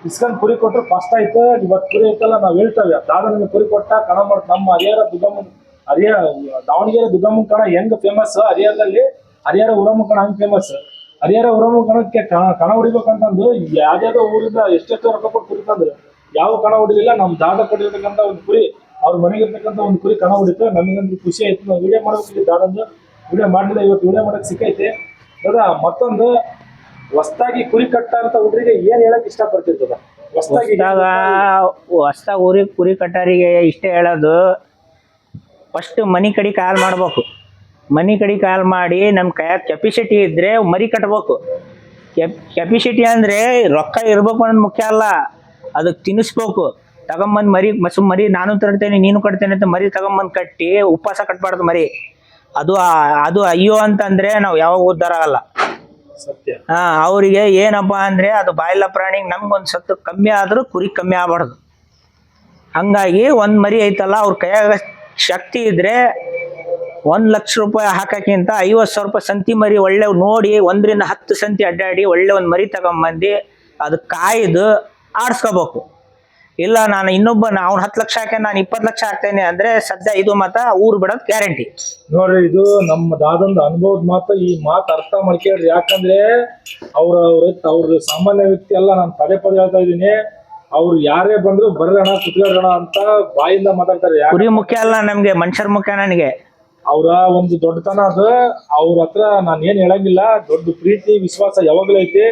ಇಸ್ಕೊಂಡ್ ಕುರಿ ಕೊಟ್ರೆ ಫಸ್ಟ್ ಆಯ್ತು ಇವತ್ತು ಕುರಿ ಐತಲ್ಲ, ನಾವು ಹೇಳ್ತೇವೆ. ದಾದ ನಮಗೆ ಕುರಿ ಕೊಟ್ಟ ಕಣ ಮಾಡ್ ನಮ್ಮ ಹರಿಹರ ದುರ್ಗಮ್ಮನ್ ಹರಿಹರ, ದಾವಣಗೆರೆ ದುರ್ಗಮ್ಮನ್ ಕಣ ಹೆಂಗ್ ಫೇಮಸ್ ಹರಿಹರದಲ್ಲಿ ಹರಿಹರ ಉರಮ್ಮ ಕಣ ಹಂಗ್ ಫೇಮಸ್ ಹರಿಹರ ಉರಮ್ಮ ಕಣಕ್ಕೆ ಕಣ ಕಣ ಹೊಡಿಬೇಕಂತಂದು ಯಾವ್ದಾವ್ದೋ ಊರಿಂದ ಎಷ್ಟೆಷ್ಟು ರೊಕ್ಕ ಕೊಟ್ಟು ಕುರಿ ತಂದ್ರು. ಯಾವ ಕಣ ಹೊಡಿಲಿಲ್ಲ ನಮ್ಮ ದಾದ ಕೊಟ್ಟಿರ್ತಕ್ಕಂಥ ಒಂದು ಕುರಿ ಅವ್ರ ಮನೆಗೆ ಇರ್ತಕ್ಕಂಥ ಒಂದು ಕುರಿ ಕಣ ಹೊಡಿತು ನಮಗಂದ್ರೆ ಖುಷಿ ಆಯ್ತು. ನಾವು ವಿಡಿಯೋ ಮಾಡ್ಬೇಕು ದಾದಂದು ವಿಡಿಯೋ ಮಾಡಲಿಲ್ಲ ಇವತ್ತು ವಿಡಿಯೋ ಮಾಡಕ್ ಸಿಕ್ಕೈತೆ. ಅದ ಮತ್ತೊಂದು ಹೊಸ್ದಾಗಿ ಕುರಿ ಕಟ್ಟ ಅಂತ ಹುಡುಗರಿಗೆ ಏನ್ ಹೇಳಕ್ ಇಷ್ಟಪಡ್ತಿರ್ತದ? ಹೊಸ್ದಾಗಿ ಹೊಸ್ದಾಗ ಹೊಸ್ದಾಗ ಊರಿ ಕುರಿ ಕಟ್ಟಾರಿಗೆ ಇಷ್ಟೇ ಹೇಳೋದು ಫಸ್ಟ್ ಮನಿ ಕಡೆ ಕಾಲ್ ಮಾಡ್ಬೇಕು. ಮನಿ ಕಡೆ ಕಾಲ್ ಮಾಡಿ ನಮ್ಮ ಕೈಯಾಗ ಕೆಪಿಸಿಟಿ ಇದ್ರೆ ಮರಿ ಕಟ್ಬೇಕು. ಕೆಪ್ ಕೆಪಿಸಿಟಿ ಅಂದ್ರೆ ರೊಕ್ಕ ಇರ್ಬೇಕು ಅನ್ನೋದು ಮುಖ್ಯ ಅಲ್ಲ. ಅದಕ್ಕೆ ತಿನ್ನಿಸ್ಬೇಕು. ತಗೊಂಬಂದು ಮರಿ ಮಸು ಮರಿ ನಾನು ತರ್ತೇನೆ ನೀನು ಕಟ್ತೇನೆ ಅಂತ ಮರಿ ತಗೊಂಬಂದು ಕಟ್ಟಿ ಉಪವಾಸ ಕಟ್ಬಾರ್ದು ಮರಿ. ಅದು ಅದು ಅಯ್ಯೋ ಅಂತಂದ್ರೆ ನಾವು ಯಾವಾಗ ಉದ್ಧಾರ ಆಗಲ್ಲ. ಸತ್ಯ. ಹಾ ಅವರಿಗೆ ಏನಪ್ಪ ಅಂದ್ರೆ ಅದು ಬಾಯಿಲ್ಲ ಪ್ರಾಣಿಗೆ ನಮ್ಗೊಂದು ಸತ್ತು ಕಮ್ಮಿ ಆದ್ರೂ ಕುರಿ ಕಮ್ಮಿ ಆಗ್ಬಾರ್ದು. ಹಂಗಾಗಿ ಒಂದ್ ಮರಿ ಐತಲ್ಲ ಅವ್ರ ಕೈಯಾಗ ಶಕ್ತಿ ಇದ್ರೆ ಒಂದ್ ಲಕ್ಷ ರೂಪಾಯಿ ಹಾಕಕ್ಕಿಂತ ಐವತ್ತು ಸಾವಿರ ರೂಪಾಯಿ ಸಂತಿ ಮರಿ ಒಳ್ಳೆ ನೋಡಿ ಒಂದರಿಂದ ಹತ್ತು ಸಂತಿ ಅಡ್ಡಾಡಿ ಒಳ್ಳೆ ಒಂದು ಮರಿ ತಗೊಂಬಂದು ಅದು ಕಾಯ್ದು ಆಡ್ಸ್ಕೋಬೇಕು. ಇಲ್ಲ ನಾನು ಇನ್ನೊಬ್ಬ ಅವ್ನು ಹತ್ತು ಲಕ್ಷ ಹಾಕಿ ನಾನು ಇಪ್ಪತ್ತು ಲಕ್ಷ ಹಾಕ್ತೇನೆ ಅಂದ್ರೆ ಸದ್ಯ ಇದು ಮತ ಊರು ಬಿಡೋದು ಗ್ಯಾರಂಟಿ ನೋಡ್ರಿ ಇದು ನಮ್ಮ ದಾದಂದ ಅನುಭವದ ಮಾತು ಈ ಮಾತು ಅರ್ಥ ಮಾಡ್ಕೇಳ್ರಿ ಯಾಕಂದ್ರೆ ಅವ್ರ ಅವ್ರ ಸಾಮಾನ್ಯ ವ್ಯಕ್ತಿ ಎಲ್ಲ ನಾನು ಪದೇ ಪದೇ ಹೇಳ್ತಾ ಇದ್ದೀನಿ. ಅವ್ರು ಯಾರೇ ಬಂದ್ರು ಬರ್ರಣ ಕುತ್ಕೊಳ್ಳೋಣ ಅಂತ ಬಾಯಿಂದ ಮಾತಾಡ್ತಾರೆ. ಗುರಿ ಕುರಿ ಮುಖ್ಯ ಅಲ್ಲ ನಮ್ಗೆ ಮನುಷ್ಯರ ಮುಖ್ಯ ನನಗೆ. ಅವರ ಒಂದು ದೊಡ್ಡತನ ಅದು. ಅವ್ರ ಹತ್ರ ನಾನು ಏನ್ ಹೇಳಂಗಿಲ್ಲ. ದೊಡ್ಡ ಪ್ರೀತಿ ವಿಶ್ವಾಸ ಯಾವಾಗ್ಲೂ ಐತಿ.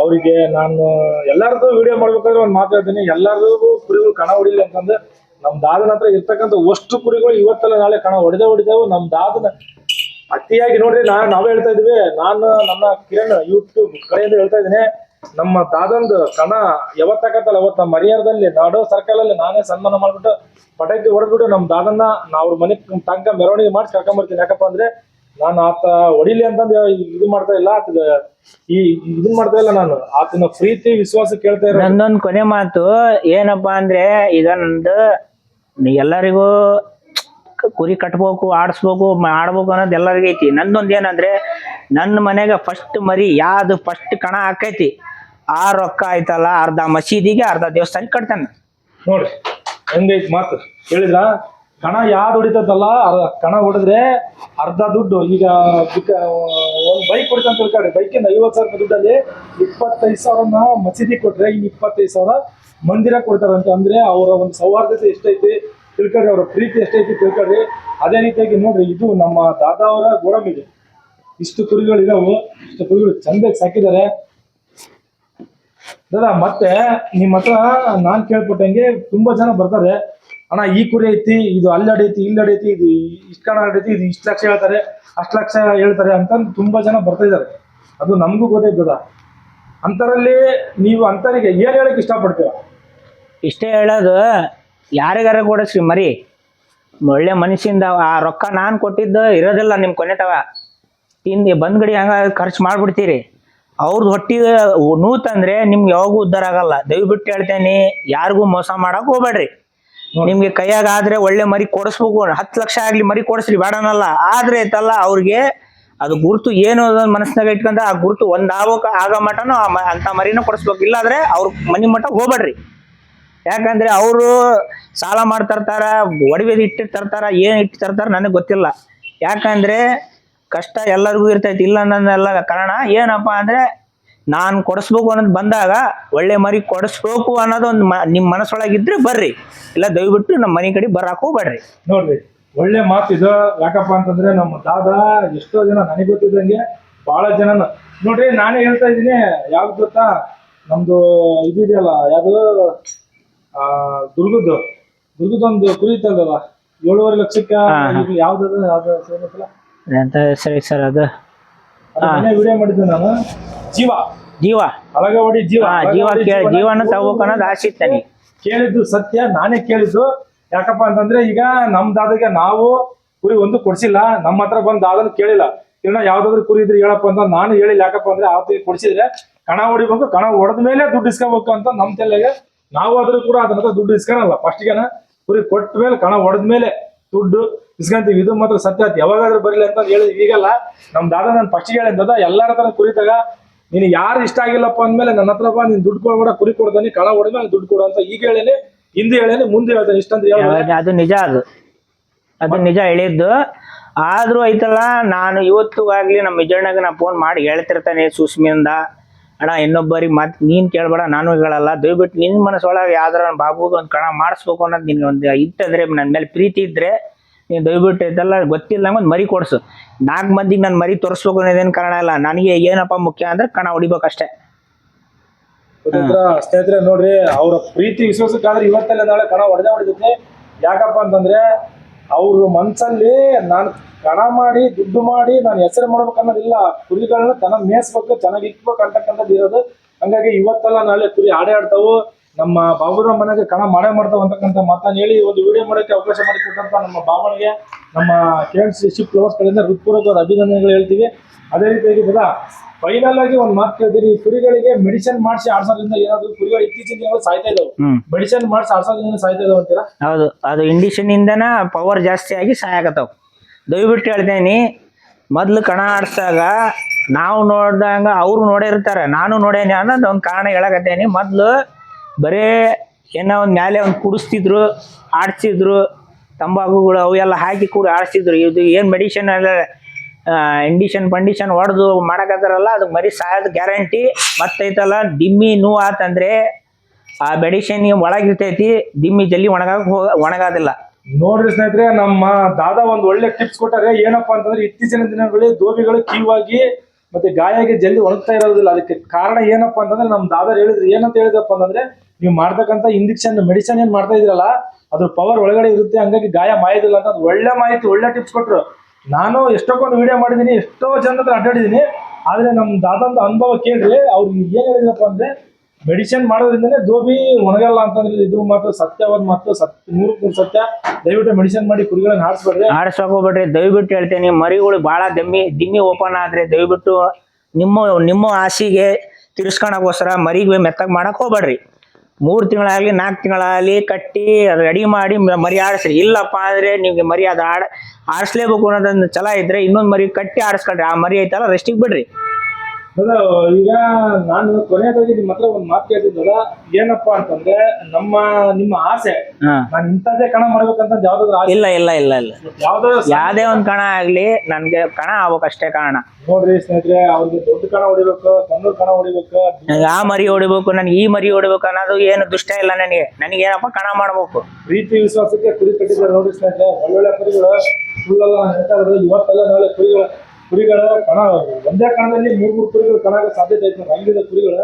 ಅವರಿಗೆ ನಾನು ಎಲ್ಲಾರ್ದು ವಿಡಿಯೋ ಮಾಡ್ಬೇಕಾದ್ರೆ ಒಂದು ಮಾತಾಡ್ತೀನಿ ಎಲ್ಲಾರ್ದು ಕುರಿಗಳು ಕಣ ಹೊಡಿಲಿ ಅಂತಂದ್ರೆ ನಮ್ ದಾದನ ಹತ್ರ ಇರ್ತಕ್ಕಂಥ ಅಷ್ಟು ಕುರಿಗಳು ಇವತ್ತಲ್ಲ ನಾಳೆ ಕಣ ಹೊಡೆದೇ ಹೊಡಿದೆವು ನಮ್ ದಾದನ ಅತಿಯಾಗಿ ನೋಡ್ರಿ, ನಾ ನಾವೇ ಹೇಳ್ತಾ ಇದೀವಿ ನಾನು ನನ್ನ ಕಿರಣ್ ಯೂಟ್ಯೂಬ್ ಕಡೆಯಿಂದ ಹೇಳ್ತಾ ಇದ್ದೀನಿ. ನಮ್ಮ ದಾದಂದು ಕಣ ಯಾವತ್ತಾಗತ್ತಲ್ಲ ಅವತ್ತು ನಮ್ಮ ಮರಿಯಾರದಲ್ಲಿ, ನಾಡೋ ಸರ್ಕಲ್ ಅಲ್ಲಿ ನಾನೇ ಸನ್ಮಾನ ಮಾಡ್ಬಿಟ್ಟು ಪಟಾಕಿ ಹೊಡೆದ್ಬಿಟ್ಟು ನಮ್ಮ ದಾದನ್ನ ಅವ್ರ ಮನೆ ತನಕ ಮೆರವಣಿಗೆ ಮಾಡಿ ಕರ್ಕೊಂಬರ್ತೀನಿ. ಯಾಕಪ್ಪ ಅಂದ್ರೆ ನಾನು ಆತ ಹೊಡಿಲಿ ಅಂತಂದು ಇದು ಮಾಡ್ತಾ ಇಲ್ಲ. ಆತದ ಈ ಇದನ್ ಮಾಡ್ತಾ ಇಲ್ಲ ನಾನು. ಆತನ ಪ್ರೀತಿ ವಿಶ್ವಾಸ ಕೇಳ್ತಾ ಇರೋ ನನ್ನೊಂದು ಕೊನೆ ಮಾತು ಏನಪ್ಪಾ ಅಂದ್ರೆ ಈಗ ನಂದು ಎಲ್ಲರಿಗೂ ಕುರಿ ಕಟ್ಬೇಕು ಆಡಿಸ್ಬೇಕು ಆಡ್ಬೇಕು ಅನ್ನೋದು ಎಲ್ಲರಿಗೂ ಐತಿ. ನಂದೊಂದು ಏನಂದ್ರೆ ನನ್ನ ಮನೆಗೆ ಫಸ್ಟ್ ಮರಿ ಯಾವ್ದು ಫಸ್ಟ್ ಕಣ ಹಾಕೈತಿ. ಆ ರೊಕ್ಕ ಆಯ್ತಲ್ಲ ಅರ್ಧ ಮಸೀದಿಗೆ ಅರ್ಧ ದೇವಸ್ಥಾನಕ್ಕೆ ಕಟ್ತಾನೆ. ನೋಡ್ರಿ ಹೆಂಗೈತಿ ಮಾತು. ಹೇಳಿದ್ರ ಕಣ ಯಾರು ಹೊಡಿತದಲ್ಲ ಕಣ ಹೊಡೆದ್ರೆ ಅರ್ಧ ದುಡ್ಡು. ಈಗ ಒಂದು ಬೈಕ್ ಹೊಡಿತಂತ ತಿಳ್ಕೊಳ್ರಿ ಬೈಕಿಂದ ಐವತ್ತು ಸಾವಿರ ದುಡ್ಡಲ್ಲಿ ಇಪ್ಪತ್ತೈದು ಸಾವಿರನ ಮಸೀದಿ ಕೊಟ್ರೆ ಇನ್ನು ಇಪ್ಪತ್ತೈದು ಸಾವಿರ ಮಂದಿರ ಕೊಡ್ತಾರಂತ ಅಂದ್ರೆ ಅವರ ಒಂದು ಸೌಹಾರ್ದತೆ ಎಷ್ಟೈತಿ ತಿಳ್ಕೊಳ್ರಿ, ಅವರ ಪ್ರೀತಿ ಎಷ್ಟೈತಿ ತಿಳ್ಕೊಳ್ರಿ. ಅದೇ ರೀತಿಯಾಗಿ ನೋಡ್ರಿ, ಇದು ನಮ್ಮ ದಾದಾ ಅವರ ಗೋಡಂಬಿದೆ ಇಷ್ಟು ಕುರಿಗಳು ಇದಾವು, ಇಷ್ಟು ಕುರಿಗಳು ಚಂದಾಗಿ ಸಾಕಿದ್ದಾರೆ. ದಾದಾ, ಮತ್ತೆ ನಿಮ್ಮ ಹತ್ರ ನಾನ್ ಕೇಳ್ಪಟ್ಟಂಗೆ ತುಂಬಾ ಜನ ಬರ್ತಾರೆ. ಅಣ್ಣ, ಈ ಕುರಿ ಐತಿ, ಇದು ಅಲ್ಲಿ ಅಡೈತಿ, ಇಲ್ಲಿ ಅಡೈತಿ, ಇದು ಇಷ್ಟು ಕಣ ಅಡೈತಿ, ಇದು ಇಷ್ಟು ಲಕ್ಷ ಹೇಳ್ತಾರೆ, ಅಷ್ಟು ಲಕ್ಷ ಹೇಳ್ತಾರೆ ಅಂತ ತುಂಬಾ ಜನ ಬರ್ತಾ ಇದಾರೆ ಅದು ನಮಗೂ ಗೊತ್ತಾಯ್ತದ. ಅಂತರಲ್ಲಿ ನೀವು ಅಂತರಿಗೆ ಏನು ಹೇಳಕ್ಕೆ ಇಷ್ಟಪಡ್ತೀರ? ಇಷ್ಟೇ ಹೇಳೋದು, ಯಾರಿಗಾರ ಶ್ರೀ ಮರಿ, ಒಳ್ಳೆ ಮನುಷ್ಯಿಂದ ಆ ರೊಕ್ಕ ನಾನು ಕೊಟ್ಟಿದ್ದು ಇರೋದಿಲ್ಲ ನಿಮ್ಮ ಕೊನೆ ತವ. ತಿಂದು ಬಂದ್ಗಡಿ ಹಂಗ ಖರ್ಚು ಮಾಡ್ಬಿಡ್ತೀರಿ. ಅವ್ರದ್ದು ಹೊಟ್ಟಿಗೆ ನೂತಂದ್ರೆ ನಿಮ್ಗೆ ಯಾವಾಗೂ ಉದ್ಧಾರ ಆಗಲ್ಲ. ದಯವಿಟ್ಟು ಹೇಳ್ತೇನೆ, ಯಾರಿಗೂ ಮೋಸ ಮಾಡೋಕೆ ಹೋಗ್ಬೇಡ್ರಿ. ನಿಮ್ಗೆ ಕೈಯಾಗ ಆದ್ರೆ ಒಳ್ಳೆ ಮರಿ ಕೊಡಿಸ್ಬೇಕು ಹತ್ತು ಲಕ್ಷ ಆಗ್ಲಿ ಮರಿ ಕೊಡಿಸ್ರಿ ಬೇಡನಲ್ಲ ಆದ್ರೆ ಐತಲ್ಲ ಅವ್ರಿಗೆ ಅದು ಗುರುತು ಏನು ಅದನ್ನ ಮನಸ್ಸಿನಾಗ ಇಟ್ಕೊಂಡ ಆ ಗುರುತು ಒಂದ್ ಆಗೋಕ ಆಗ ಅಂತ ಮರಿನ ಕೊಡಿಸ್ಬೇಕು. ಇಲ್ಲಾಂದ್ರೆ ಅವ್ರ ಮನಿ ಮಠ ಹೋಗ್ಬೇಡ್ರಿ. ಯಾಕಂದ್ರೆ ಅವರು ಸಾಲ ಮಾಡ್ತಾರ ಒಡವೆ ಇಟ್ಟು ತರ್ತಾರ, ಏನು ಇಟ್ಟು ತರ್ತಾರ ನನಗೆ ಗೊತ್ತಿಲ್ಲ. ಯಾಕಂದ್ರೆ ಕಷ್ಟ ಎಲ್ಲರಿಗೂ ಇರ್ತೈತಿ. ಇಲ್ಲ ಅನ್ನೋದಲ್ಲ ಕಾರಣ ಏನಪ್ಪಾ ಅಂದ್ರೆ ನಾನು ಕೊಡಿಸ್ಬೇಕು ಅನ್ನೋದು ಬಂದಾಗ ಒಳ್ಳೆ ಮರಿ ಕೊಡಿಸ್ಬೇಕು ಅನ್ನೋದು ಒಂದು ನಿಮ್ಮ ಮನಸ್ಸೊಳಗಿದ್ರೆ ಬರ್ರಿ. ಇಲ್ಲ ದಯವಿಟ್ಟು ನಮ್ಮ ಮನೆ ಕಡೆ ಬರಾಕ ಹೋಗ್ಬೇಡ್ರಿ. ನೋಡ್ರಿ ಒಳ್ಳೆ ಮಾತು ಇದು. ಯಾಕಪ್ಪ ಅಂತಂದ್ರೆ ನಮ್ಮ ದಾದ ಎಷ್ಟೋ ಜನ ನನಗೆ ಗೊತ್ತಿದ್ದಂಗೆ ಬಹಳ ಜನ ನೋಡ್ರಿ ನಾನೇ ಹೇಳ್ತಾ ಇದ್ದೀನಿ ಯಾವ್ದು ಗೊತ್ತಾ? ನಮ್ದು ಇದಿದೆಯಲ್ಲ ಯಾವ್ದು? ಆ ದುರ್ಗದ್ದು. ದುರ್ಗದೊಂದು ಕುರಿ ಇತ್ತಲ್ಲ ಏಳುವರೆ ಲಕ್ಷಕ್ಕೆ ಯಾವ್ದು ಯಾವ್ದು ಎಂತ ಸರಿ ಸರ್ ಅದು? ಅದು ವಿಡಿಯೋ ಮಾಡಿದ್ದೆ ನಾನು. ಜೀವ. ಜೀವ. ಹೊಡಿ ಜೀವ. ಹಾ ಜೀವ ಕೇಳ ಜೀವನ ತಗೋಬೇಕು ಅನ್ನೋದು ಆಸೆ ಇತ್ತು ನನಗೆ. ಕೇಳಿದ್ದು ಸತ್ಯ ನಾನೇ ಕೇಳಿದ್ದು. ಯಾಕಪ್ಪ ಅಂತಂದ್ರೆ ಈಗ ನಮ್ ದಾದಗೆ ನಾವು ಕುರಿ ಒಂದು ಕೊಡ್ಸಿಲ್ಲ. ನಮ್ಮ ಹತ್ರ ಬಂದ್ ದಾದನ ಕೇಳಿಲ್ಲ. ಇನ್ನ ಯಾವ್ದಾದ್ರು ಕುರಿ ಇದ್ರೆ ಹೇಳಪ್ಪ ಅಂತ ನಾನು ಹೇಳಿಲ್ಲ. ಯಾಕಪ್ಪ ಅಂದ್ರೆ ಆವತ್ತಿಗೆ ಕೊಡ್ಸಿದ್ರೆ ಕಣ ಹೊಡಿಬೇಕು ಕಣ ಹೊಡೆದ ಮೇಲೆ ದುಡ್ಡು ಇಸ್ಕೋಬೇಕು ಅಂತ ನಮ್ ತಲೆಗೆ ನಾವು ಆದ್ರೂ ಕೂಡ ಅದನ್ನ ದುಡ್ಡು ಇಸ್ಕೊಳಲ್ಲ. ಫಸ್ಟ್ಗೆನ ಕುರಿ ಕೊಟ್ಟ ಮೇಲೆ ಕಣ ಹೊಡೆದ ಮೇಲೆ ದುಡ್ಡು ಇಸ್ಕೊಂತೀವಿ. ಇದು ಮಾತ್ರ ಸತ್ಯ ಯಾವಾಗಾದ್ರೂ ಬರಲಿ ಅಂತ ಹೇಳಿ ಈಗಲ್ಲ. ನಮ್ ದಾದ ನಾನು ಫಸ್ಟ್ ಹೇಳಿದ ಎಲ್ಲರ ಹತ್ರ ಕುರಿ ತಗ ನೀನು ಯಾರು ಇಷ್ಟ ಆಗಿಲ್ಲಪ್ಪ ಅಂದ್ಮೇಲೆ ನನ್ನ ಹತ್ರ ಬಾ, ನೀನ್ ದುಡ್ಡು ಕೊಡ್ಬೇಡ ಕುರಿ ಕೊಡ್ತಾನೆ ಕಳ ಹೊಡೆದ್ಮೇಲೆ ದುಡ್ಡು ಕೊಡು ಅಂತ ಈಗ ಹೇಳೇನೆ, ಹಿಂದೆ ಹೇಳೇನೆ, ಮುಂದೆ ಹೇಳ್ತಾನೆ ಇಷ್ಟಂದ್ರೆ ಹೇಳ ಅದು ನಿಜ ಅದು. ಅದು ನಿಜ ಹೇಳಿದ್ದು. ಆದ್ರೂ ಐತಲ್ಲ, ನಾನು ಇವತ್ತು ಆಗ್ಲಿ ನಮ್ಮ ವಿಜಯಣ್ಣಗೆ ನಾ ಫೋನ್ ಮಾಡಿ ಹೇಳ್ತಿರ್ತಾನೆ ಸುಸ್ಮಿಯಿಂದ. ಅಣ್ಣ, ಇನ್ನೊಬ್ಬರಿಗೆ ಮತ್ ನೀನ್ ಕೇಳ್ಬೇಡ, ನಾನು ಹೇಳಲ್ಲ. ದಯವಿಟ್ಟು ನಿನ್ ಮನಸ್ಸೊಳಗೆ ಯಾವ್ದಾರ ಒಂದ್ ಒಂದು ಕಣ ಮಾಡಿಸ್ಬೇಕು ಅನ್ನೋದು ನಿನ್ಗೆ ಒಂದು ಇತ್ತಂದ್ರೆ ನನ್ನ ಮೇಲೆ ಪ್ರೀತಿ ಇದ್ರೆ ನೀನು ದಯವಿಟ್ಟು ಇದೆಲ್ಲ ಗೊತ್ತಿಲ್ಲ ಒಂದು ಮರಿ ಕೊಡ್ಸು. ನಾಲ್ಕು ಮಂದಿಗೆ ನಾನು ಮರಿ ತೋರಿಸ್ಬೇಕು ಅನ್ನೋದೇನು ಕಾರಣ ಇಲ್ಲ. ನನಗೆ ಏನಪ್ಪ ಮುಖ್ಯ ಅಂದ್ರೆ ಕಣ ಹೊಡಿಬೇಕಷ್ಟೇ? ಸ್ನೇಹಿತರೆ ನೋಡ್ರಿ ಅವರ ಪ್ರೀತಿ ವಿಶ್ವಾಸಕ್ಕಾದ್ರೆ ಇವತ್ತಲ್ಲ ನಾಳೆ ಕಣ ಹೊಡೆದೇ ಹೊಡೆದೈತೆ ಯಾಕಪ್ಪ ಅಂತಂದ್ರೆ ಅವ್ರ ಮನ್ಸಲ್ಲಿ ನಾನು ಕಣ ಮಾಡಿ ದುಡ್ಡು ಮಾಡಿ ನಾನು ಹೆಸರು ಮಾಡ್ಬೇಕು ಅನ್ನೋದಿಲ್ಲ. ಕುರಿಗಳನ್ನ ತನ್ನ ಮೇಯಿಸ್ಬೇಕು ಚೆನ್ನಾಗಿ ಇಕ್ಬೇಕು ಅಂತಕ್ಕಂಥದ್ದು ಇರೋದು. ಹಂಗಾಗಿ ಇವತ್ತಲ್ಲ ನಾಳೆ ಕುರಿ ಆಡೇ ಆಡ್ತಾವು. ನಮ್ಮ ಬಾಬುರಾವ್ ಮನೆಗೆ ಕಣ ಮಾಡೇ ಮಾಡ್ತಾವ ಅಂತಕ್ಕಂಥ ಮಾತನ್ನು ಹೇಳಿ ಒಂದು ವಿಡಿಯೋ ಮಾಡೋಕೆ ಅವಕಾಶ ಮಾಡಿಕೊಟ್ಟಂತ ನಮ್ಮ ಬಾಬನಿಗೆ ನಮ್ಮ ಕೇಳ್ಸ್ ಶಿಪ್ ಫ್ಲವರ್ಸ್ ಕಡೆಯಿಂದ ಹೃತ್ಪೂರ್ವಕವಾದ ಅಭಿನಂದನೆಗಳು ಹೇಳ್ತೀವಿ. ಅದೇ ರೀತಿಯಾಗಿ ಕೂಡ ಫೈನಲ್ ಆಗಿ ಒಂದು ಮಾತು ಕೇಳ್ತೀರಿ ಕುರಿಗಳಿಗೆ ಮೆಡಿಸಿನ್ ಮಾಡಿಸಿ ಆಡ್ಸೋದ್ರಿಂದ ಏನಾದ್ರು ಕುರಿಗಳು ಇತ್ತೀಚಿನ ದಿನಗಳು ಸಾಯ್ತಾ ಇದಾವೆ. ಮೆಡಿಸಿನ್ ಮಾಡಿಸಿ ಆಡ್ಸೋದ್ರಿಂದ ಸಾಯ್ತಾ ಇದಾವೆ ಅಂತೀರಾ? ಹೌದು. ಅದು ಇಂಡಿಷನ್ ಇಂದನ ಪವರ್ ಜಾಸ್ತಿ ಆಗಿ ಸಾಯಾಕತ್ತಾವ. ದಯವಿಟ್ಟು ಹೇಳ್ತೇನೆ ಮೊದ್ಲು ಕಣ ಆಡ್ಸಾಗ ನಾವು ನೋಡ್ದಂಗ ಅವ್ರು ನೋಡಿರ್ತಾರೆ ನಾನು ನೋಡೇನಿ ಅನ್ನೋದು ಒಂದು ಕಾರಣ ಹೇಳಕತ್ತೇನಿ. ಮೊದ್ಲು ಬರೇ ಏನೋ ಒಂದು ಮ್ಯಾಲೆ ಒಂದು ಕುಡಿಸ್ತಿದ್ರು, ಆಡ್ಸಿದ್ರು, ತಂಬಾಕುಗಳು ಅವೆಲ್ಲ ಹಾಕಿ ಕೂಡ ಆಡಿಸ್ತಿದ್ರು ಇದು ಏನು ಮೆಡಿಷನ್ ಎಲ್ಲ ಇಂಡಿಷನ್ ಪಂಡಿಷನ್ ಹೊಡೆದು ಮಾಡಕತ್ತಾರಲ್ಲ, ಅದು ಮರಿ ಸಾಯೋದು ಗ್ಯಾರಂಟಿ ಮತ್ತೈತಲ್ಲ ದಿಮ್ಮಿ ನೋವು ಆತಂದ್ರೆ ಆ ಮೆಡಿಷನ್ ಒಳಗಿರ್ತೈತಿ ದಿಮ್ಮಿ ಜಲ್ಲಿ ಒಣಗಾಕ ಹೋಗ, ಒಣಗಾದಿಲ್ಲ. ನೋಡ್ರಿ ಸ್ನೇಹಿತರೆ, ನಮ್ಮ ದಾದಾ ಒಂದು ಒಳ್ಳೆ ಟಿಪ್ಸ್ ಕೊಟ್ಟಾರೆ. ಏನಪ್ಪ ಅಂತಂದ್ರೆ, ಇತ್ತೀಚಿನ ದಿನಗಳಲ್ಲಿ ದೋಬಿಗಳು ಕೀವಾಗಿ ಮತ್ತೆ ಗಾಯಾಗಿ ಜಲ್ದಿ ಒಣಗ್ತಾ ಇರೋದಿಲ್ಲ. ಅದಕ್ಕೆ ಕಾರಣ ಏನಪ್ಪಾ ಅಂತಂದ್ರೆ, ನಮ್ಮ ದಾದಾ ಹೇಳಿದ್ರು. ಏನಂತ ಹೇಳಿದಪ್ಪ ಅಂತಂದ್ರೆ ನೀವು ಮಾಡ್ತಕ್ಕಂಥ ಇಂಜೆಕ್ಷನ್, ಮೆಡಿಸಿನ್ ಏನ್ ಮಾಡ್ತಾ ಇದ್ರಲ್ಲ ಅದ್ರ ಪವರ್ ಒಳಗಡೆ ಇರುತ್ತೆ, ಹಂಗಾಗಿ ಗಾಯ ಮಾಯೋದಿಲ್ಲ ಅಂತ ಒಳ್ಳೆ ಮಾಹಿತಿ, ಒಳ್ಳೆ ಟಿಪ್ಸ್ ಕೊಟ್ಟರು ನಾನು ಎಷ್ಟೊಂದು ವಿಡಿಯೋ ಮಾಡಿದ್ದೀನಿ, ಎಷ್ಟೋ ಜನ ಹತ್ರ ಅಡ್ಡಾಡಿದೀನಿ ಆದರೆ ನಮ್ಮ ದಾದಂದು ಅನುಭವ ಕೇಳ್ರಿ ಅವ್ರಿಗೆ ಏನು ಹೇಳಿದ್ರಪ್ಪ ಅಂದ್ರೆ, ಮೆಡಿಸಿನ್ ಮಾಡೋದ್ರಿಂದನೇ ದೋಬಿ ಒಣಗಲ್ಲ ಅಂತಂದ್ರೆ ಇದು ಮಾತ್ರ ಸತ್ಯವಾದ ಮಾತು ಸತ್ಯ ನೂರು ಸತ್ಯ. ದಯವಿಟ್ಟು ಮೆಡಿಸಿನ್ ಮಾಡಿ ಕುರಿಗಳನ್ನ ಹಾರಿಸ್ಬೇಡ್ರಿ. ಆಡ್ಸಕ್ ಹೋಗ್ಬೇಡ್ರಿ ದಯವಿಟ್ಟು ಹೇಳ್ತೇನೆ, ಮರಿಗಳು ಭಾಳ ದಮ್ಮಿ, ದಿಮ್ಮಿ ಓಪನ್ ಆದ್ರೆ ದಯವಿಟ್ಟು ನಿಮ್ಮ ನಿಮ್ಮ ಆಸೆಗೆ ತಿರ್ಸ್ಕೊಳಕ್ಕೋಸ್ಕರ ಮರಿಗೆ ಮೆತ್ತಗೆ ಮಾಡಕ್ಕೆ ಹೋಗ್ಬೇಡ್ರಿ. ಮೂರು ತಿಂಗಳಾಗಲಿ, ನಾಲ್ಕು ತಿಂಗಳಾಗಲಿ ಕಟ್ಟಿ ರೆಡಿ ಮಾಡಿ ಮರಿ ಆಡಿಸ್ರಿ ಇಲ್ಲಪ್ಪ ಅಂದ್ರೆ ನಿಮಗೆ ಮರಿ ಅದು ಆಡ ಆಡಿಸ್ಲೇಬೇಕು ಅನ್ನೋದೊಂದು ಛಲ ಇದ್ದರೆ ಇನ್ನೊಂದು ಮರಿ ಕಟ್ಟಿ ಆಡಿಸ್ಕೊಳ್ರಿ ಆ ಮರಿ ಐತಲ್ಲ ರೆಸ್ಟಿಗೆ ಬಿಡ್ರಿ. ಅದ ಈಗ ನಾನು ಕೊನೆಯದಾಗಿ ನಿಮ್ಮ ಹತ್ರ ಒಂದು ಮಾತು ಕೇಳ್ತಿದ್ದಲ್ಲ ಏನಪ್ಪಾ ಅಂತಂದ್ರೆ ನಮ್ಮ ನಿಮ್ಮ ಆಸೆ. ನಾನು ಇಂಥದ್ದೇ ಕಣ ಮಾಡ್ಬೇಕಂತ ಯಾವ್ದಾದ್ರು ಆಸೆ? ಇಲ್ಲ ಇಲ್ಲ ಇಲ್ಲ ಇಲ್ಲ. ಯಾವ್ದೋ ಯಾವ್ದೇ ಒಂದ್ ಕಣ ಆಗ್ಲಿ ನನ್ಗೆ ಕಣ ಆಗ್ಬೇಕಷ್ಟೇ ಕಾರಣ. ನೋಡ್ರಿ ಸ್ನೇಹಿತರೆ ಅವ್ರಿಗೆ ದೊಡ್ಡ ಕಣ ಹೊಡಿಬೇಕು ಸಣ್ಣ ಕಣ ಹೊಡಿಬೇಕು ನನಗೆ ಆ ಮರಿ ಹೊಡಿಬೇಕು ನನಗೆ ಈ ಮರಿ ಹೊಡಿಬೇಕು ಅನ್ನೋದು ಏನು ದುಷ್ಟ ಇಲ್ಲ ನನಗೆ. ನನಗೆ ಏನಪ್ಪ ಕಣ ಮಾಡ್ಬೇಕು? ಪ್ರೀತಿ ವಿಶ್ವಾಸಕ್ಕೆ ಕುರಿ ಕಟ್ಟಿದ್ದಾರೆ ನೋಡ್ರಿ ಸ್ನೇಹಿತರೆ ಒಳ್ಳೊಳ್ಳೆ ಕುರಿಗಳು ಸುಳ್ಳೆಲ್ಲ ಹೇಳ್ತಾ ಇರೋದು ಇವತ್ತೆಲ್ಲ ನಾಳೆ ಕುರಿಗಳ. ಕುರಿಗಳ ಕಣ ಒಂದೇ ಕಣದಲ್ಲಿ ಮೂರ್ ಮೂರು ಕುರಿಗಳು ಕಣಾಗ ಸಾಧ್ಯತೆ ಐತೆ. ರಂಗಿದ ಕುರಿಗಳು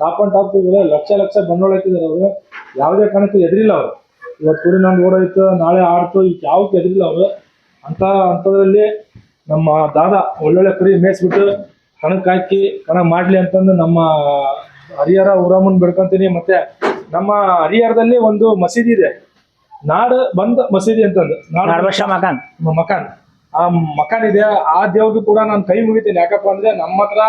ಟಾಪ್ ಅಂಡ್ ಟಾಪ್ ಕುರಿಗಳು ಲಕ್ಷ ಲಕ್ಷ ಬಂಡವಾಳ ಹಾಕಿದ್ದಾರೆ ಅವರು. ಯಾವುದೇ ಕಣಕ್ಕೂ ಎದ್ರಿಲ್ಲ ಅವರು. ಇವತ್ತು ಕುರಿ ನಾನು ಓಡೋಯ್ತು ನಾಳೆ ಆಡ್ತು ಈಗ ಯಾವಕ್ಕೆ ಎದ್ರಿಲ್ಲ ಅವರು. ಅಂತ ಅಂಥದ್ರಲ್ಲಿ ನಮ್ಮ ದಾದಾ ಒಳ್ಳೊಳ್ಳೆ ಕುರಿ ಮೇಯಿಸ್ಬಿಟ್ಟು ಕಣಕ್ಕೆ ಹಾಕಿ ಕಣ ಮಾಡ್ಲಿ ಅಂತಂದು ನಮ್ಮ ಹರಿಹರ ಊರಮ್ಮನ್ ಬೆಳ್ಕೊಂತೀನಿ ಮತ್ತೆ ನಮ್ಮ ಹರಿಹರದಲ್ಲಿ ಒಂದು ಮಸೀದಿ ಇದೆ. ನಾಡು ಬಂದ ಮಸೀದಿ ಅಂತಂದು. ಮಕಾನ್. ಮಕಾನ್. ಆ ಮಕಾನ್ ಇದೆ, ಆ ದೇವ್ರಿಗೂ ಕೂಡ ನಾನು ಕೈ ಮುಗಿತೀನಿ. ಯಾಕಪ್ಪ ಅಂದ್ರೆ ನಮ್ಮ ಹತ್ರ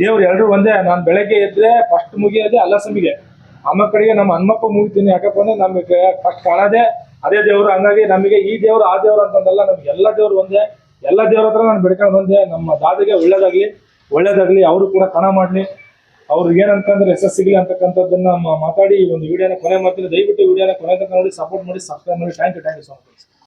ದೇವ್ರು ಎಲ್ಲರೂ ಒಂದೇ. ನಾನು ಬೆಳಗ್ಗೆ ಎದ್ರೆ ಫಸ್ಟ್ ಮುಗಿಯೋದೆ ಅಲ್ಲಸಮಿಗೆ. ಅಮ್ಮ ಕಡೆಗೆ ನಮ್ಮ ಹನುಮಪ್ಪ ಮುಗಿತೀನಿ. ಯಾಕಪ್ಪ ಅಂದ್ರೆ ನಮಗೆ ಫಸ್ಟ್ ಕಾಣದೆ ಅದೇ ದೇವ್ರು. ಹಂಗಾಗಿ ನಮಗೆ ಈ ದೇವ್ರು, ಆ ದೇವ್ರು ಅಂತಂದಲ್ಲ ನಮ್ಗೆ ಎಲ್ಲ ದೇವ್ರು ಒಂದೇ. ಎಲ್ಲ ದೇವ್ರ ಹತ್ರ ನಾನು ಬೆಳ್ಕೊಂಡು ಬಂದೆ. ನಮ್ಮ ದಾದಿಗೆ ಒಳ್ಳೇದಾಗ್ಲಿ. ಒಳ್ಳೇದಾಗ್ಲಿ. ಅವರು ಕೂಡ ಕಣ ಮಾಡ್ಲಿ. ಅವ್ರಿಗೆ ಏನಂತಂದ್ರೆ ಅನ್ಕಂದ್ರೆ ಯಶಸ್ಸು ಸಿಗ್ಲಿ ಅಂತಕ್ಕಂಥದ್ದನ್ನ ಮಾತಾಡಿ ಒಂದು ವಿಡಿಯೋನ ಕೊನೆ ಮಾಡ್ತೀನಿ. ದಯವಿಟ್ಟು ವಿಡಿಯೋನ ಕೊನೆ ತನಕ ನೋಡಿ ಸಪೋರ್ಟ್ ಮಾಡಿ ಸಬ್ಸ್ಕ್ರೈಬ್ ಮಾಡಿ. Thank you thank you so much